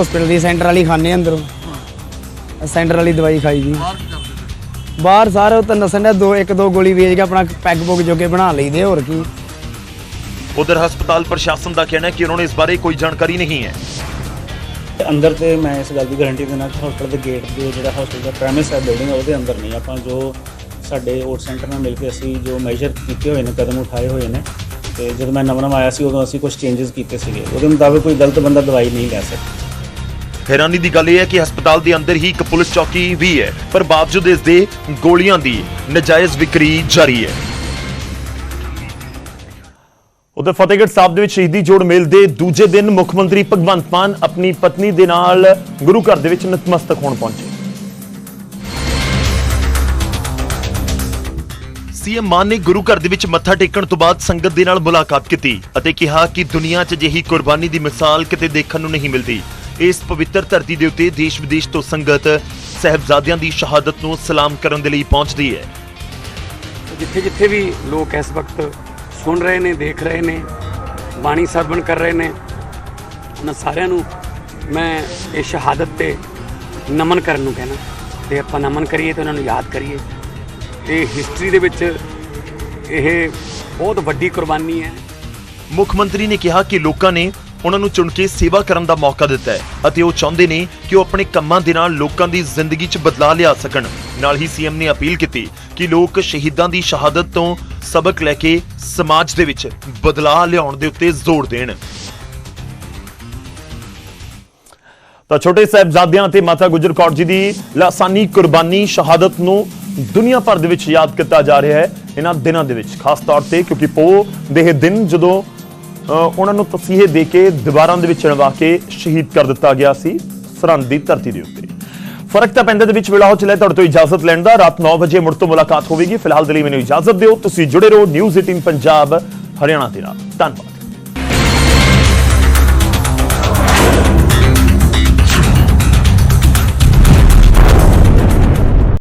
ਹਸਪੀਟਲ ਦੀ ਸੈਂਟਰ ਵਾਲੀ ਖਾਣੇ ਅੰਦਰੋਂ। ਸੈਂਟਰ ਵਾਲੀ ਦਵਾਈ ਖਾਈ ਜੀ ਬਾਹਰ ਸਾਰੇ ਤਾਂ ਨਸਣ ਦਾ ਦੋ ਇੱਕ ਦੋ ਗੋਲੀ ਵੇਚ ਕੇ ਆਪਣਾ ਪੈਗ ਪੁਗ ਜੋਗੇ ਬਣਾ ਲਈਦੇ ਹੋਰ ਕੀ। ਉਧਰ ਹਸਪਤਾਲ ਪ੍ਰਸ਼ਾਸਨ ਦਾ ਕਹਿਣਾ ਹੈ ਕਿ ਉਹਨਾਂ ਨੂੰ ਇਸ ਬਾਰੇ ਕੋਈ ਜਾਣਕਾਰੀ ਨਹੀਂ ਹੈ। ਅੰਦਰ ਤੇ ਮੈਂ ਇਸ ਗੱਲ ਦੀ ਗਾਰੰਟੀ ਦੇਣਾ ਕਿ ਹਸਪਤਾਲ ਦੇ ਗੇਟ ਦੇ ਜਿਹੜਾ ਹਸਪਤਾਲ ਦਾ ਪ੍ਰੈਮਿਸ ਹੈ ਬਿਲਡਿੰਗ ਉਹਦੇ ਅੰਦਰ ਨਹੀਂ। ਆਪਾਂ ਜੋ ਸਾਡੇ ਓਟ ਸੈਂਟਰ ਨਾਲ ਮਿਲ ਕੇ ਅਸੀਂ ਜੋ ਮੈਜਰ ਕੀਤੇ ਹੋਏ ਨੇ ਕਦਮ ਉਠਾਏ ਹੋਏ ਨੇ ਤੇ ਜਦੋਂ ਮੈਂ ਨਵਾਂ ਨਵਾਂ ਆਇਆ ਸੀ ਉਦੋਂ ਅਸੀਂ ਕੁਝ ਚੇਂਜਸ ਕੀਤੇ ਸੀਗੇ। ਉਹਦੇ ਮੁਤਾਬਕ ਕੋਈ ਗਲਤ ਬੰਦਾ ਦਵਾਈ ਨਹੀਂ ਲੈ ਸਕਦਾ। ਹੈਰਾਨੀ ਦੀ ਗੱਲ ਇਹ ਹੈ ਕਿ ਹਸਪਤਾਲ ਦੇ ਅੰਦਰ ਹੀ ਇੱਕ ਪੁਲਿਸ ਚੌਕੀ ਵੀ ਹੈ ਪਰ ਬਾਵਜੂਦ ਇਸ ਦੇ ਗੋਲੀਆਂ ਦੀ ਨਜਾਇਜ਼ ਵਿਕਰੀ ਜਾਰੀ ਹੈ। ਉਧਰ ਫਤਿਹਗੜ੍ਹ ਸਾਹਿਬ ਦੇ ਵਿੱਚ ਸ਼ਹੀਦੀ ਜੋੜ ਮੇਲ ਦੇ ਦੂਜੇ ਦਿਨ ਮੁੱਖ ਮੰਤਰੀ ਭਗਵੰਤ ਮਾਨ ਆਪਣੀ ਪਤਨੀ ਦੇ ਨਾਲ ਗੁਰੂ ਘਰ ਦੇ ਵਿੱਚ ਨਤਮਸਤਕ ਹੋਣ ਪਹੁੰਚੇ। ਸੀਐਮ ਮਾਨ ਨੇ ਗੁਰੂ ਘਰ ਦੇ ਵਿੱਚ ਮੱਥਾ ਟੇਕਣ ਤੋਂ ਬਾਅਦ ਸੰਗਤ ਦੇ ਨਾਲ ਮੁਲਾਕਾਤ ਕੀਤੀ ਅਤੇ ਕਿਹਾ ਕਿ ਦੁਨੀਆ 'ਚ ਅਜਿਹੀ ਕੁਰਬਾਨੀ ਦੀ ਮਿਸਾਲ ਕਿਤੇ ਦੇਖਣ ਨੂੰ ਨਹੀਂ ਮਿਲਦੀ। ਇਸ ਪਵਿੱਤਰ ਧਰਤੀ ਦੇ ਉੱਤੇ ਦੇਸ਼ ਵਿਦੇਸ਼ ਤੋਂ ਸੰਗਤ ਸਹਿਬਜ਼ਾਦਿਆਂ ਦੀ ਸ਼ਹਾਦਤ ਨੂੰ ਸਲਾਮ ਕਰਨ ਦੇ ਲਈ ਪਹੁੰਚਦੀ ਹੈ। ਜਿੱਥੇ ਜਿੱਥੇ ਵੀ ਲੋਕ ਇਸ ਵਕਤ ਸੁਣ ਰਹੇ ਨੇ, ਦੇਖ ਰਹੇ ਨੇ, ਬਾਣੀ ਸਰਵਣ ਕਰ ਰਹੇ ਨੇ, ਉਹਨਾਂ ਸਾਰਿਆਂ ਨੂੰ ਮੈਂ ਇਹ ਸ਼ਹਾਦਤ ਤੇ ਨਮਨ ਕਰਨ ਨੂੰ ਕਹਿਣਾ। ਤੇ ਆਪਾਂ ਨਮਨ ਕਰੀਏ ਤੇ ਉਹਨਾਂ ਨੂੰ ਯਾਦ ਕਰੀਏ। ਇਹ ਹਿਸਟਰੀ ਦੇ ਵਿੱਚ ਇਹ ਬਹੁਤ ਵੱਡੀ ਕੁਰਬਾਨੀ ਹੈ। ਮੁੱਖ ਮੰਤਰੀ ਨੇ ਕਿਹਾ ਕਿ ਲੋਕਾਂ ਨੇ ਉਹਨਾਂ ਨੂੰ ਚੁਣ ਕੇ ਸੇਵਾ ਕਰਨ ਦਾ ਮੌਕਾ ਦਿੱਤਾ ਹੈ ਅਤੇ ਉਹ ਚਾਹੁੰਦੇ ਨੇ ਕਿ ਉਹ ਆਪਣੇ ਕੰਮਾਂ ਦੇ ਨਾਲ ਲੋਕਾਂ ਦੀ ਜ਼ਿੰਦਗੀ 'ਚ ਬਦਲਾਅ ਲਿਆ ਸਕਣ। ਨਾਲ ਹੀ ਸੀਐਮ ਨੇ ਅਪੀਲ ਕੀਤੀ ਕਿ ਲੋਕ ਸ਼ਹੀਦਾਂ ਦੀ ਸ਼ਹਾਦਤ ਤੋਂ ਸਬਕ ਲੈ ਕੇ ਸਮਾਜ ਦੇ ਵਿੱਚ ਬਦਲਾਅ ਲਿਆਉਣ ਦੇ ਉੱਤੇ ਜ਼ੋਰ ਦੇਣ। ਤਾਂ ਛੋਟੇ ਸਾਹਿਬਜ਼ਾਦਿਆਂ ਤੇ ਮਾਤਾ ਗੁਜਰ ਕੌਰ ਜੀ ਦੀ ਲਾਸਾਨੀ ਕੁਰਬਾਨੀ ਸ਼ਹਾਦਤ ਨੂੰ ਦੁਨੀਆ ਭਰ ਦੇ ਵਿੱਚ ਯਾਦ ਕੀਤਾ ਜਾ ਰਿਹਾ ਹੈ ਇਹਨਾਂ ਦਿਨਾਂ ਦੇ ਵਿੱਚ, ਖਾਸ ਤੌਰ ਤੇ ਕਿਉਂਕਿ ਪੋ ਦੇ ਇਹ ਦਿਨ ਜਦੋਂ ਉਹਨਾਂ ਨੂੰ ਤਸੀਹੇ ਦੇ ਕੇ ਦੀਵਾਰਾਂ ਦੇ ਵਿੱਚ ਚਣਵਾ ਕੇ ਸ਼ਹੀਦ ਕਰ ਦਿੱਤਾ ਗਿਆ ਸੀ, ਸਰਹੰਦ ਦੀ ਧਰਤੀ ਦੇ ਉੱਤੇ। ਫ਼ਰਕ ਤਾਂ ਪੈਂਦੇ ਦੇ ਵਿੱਚ ਵੇਲਾ ਹੋ ਚਲਿਆ ਤੁਹਾਡੇ ਤੋਂ ਇਜਾਜ਼ਤ ਲੈਣ ਦਾ, ਰਾਤ 9 ਵਜੇ ਮੁੜ ਤੋਂ ਮੁਲਾਕਾਤ ਹੋਵੇਗੀ। ਫਿਲਹਾਲ ਦੇ ਲਈ ਮੈਨੂੰ ਇਜਾਜ਼ਤ ਦਿਓ, ਤੁਸੀਂ ਜੁੜੇ ਰਹੋ ਨਿਊਜ਼ 18 ਪੰਜਾਬ, ਹਰਿਆਣਾ ਦੇ ਨਾਲ। ਧੰਨਵਾਦ।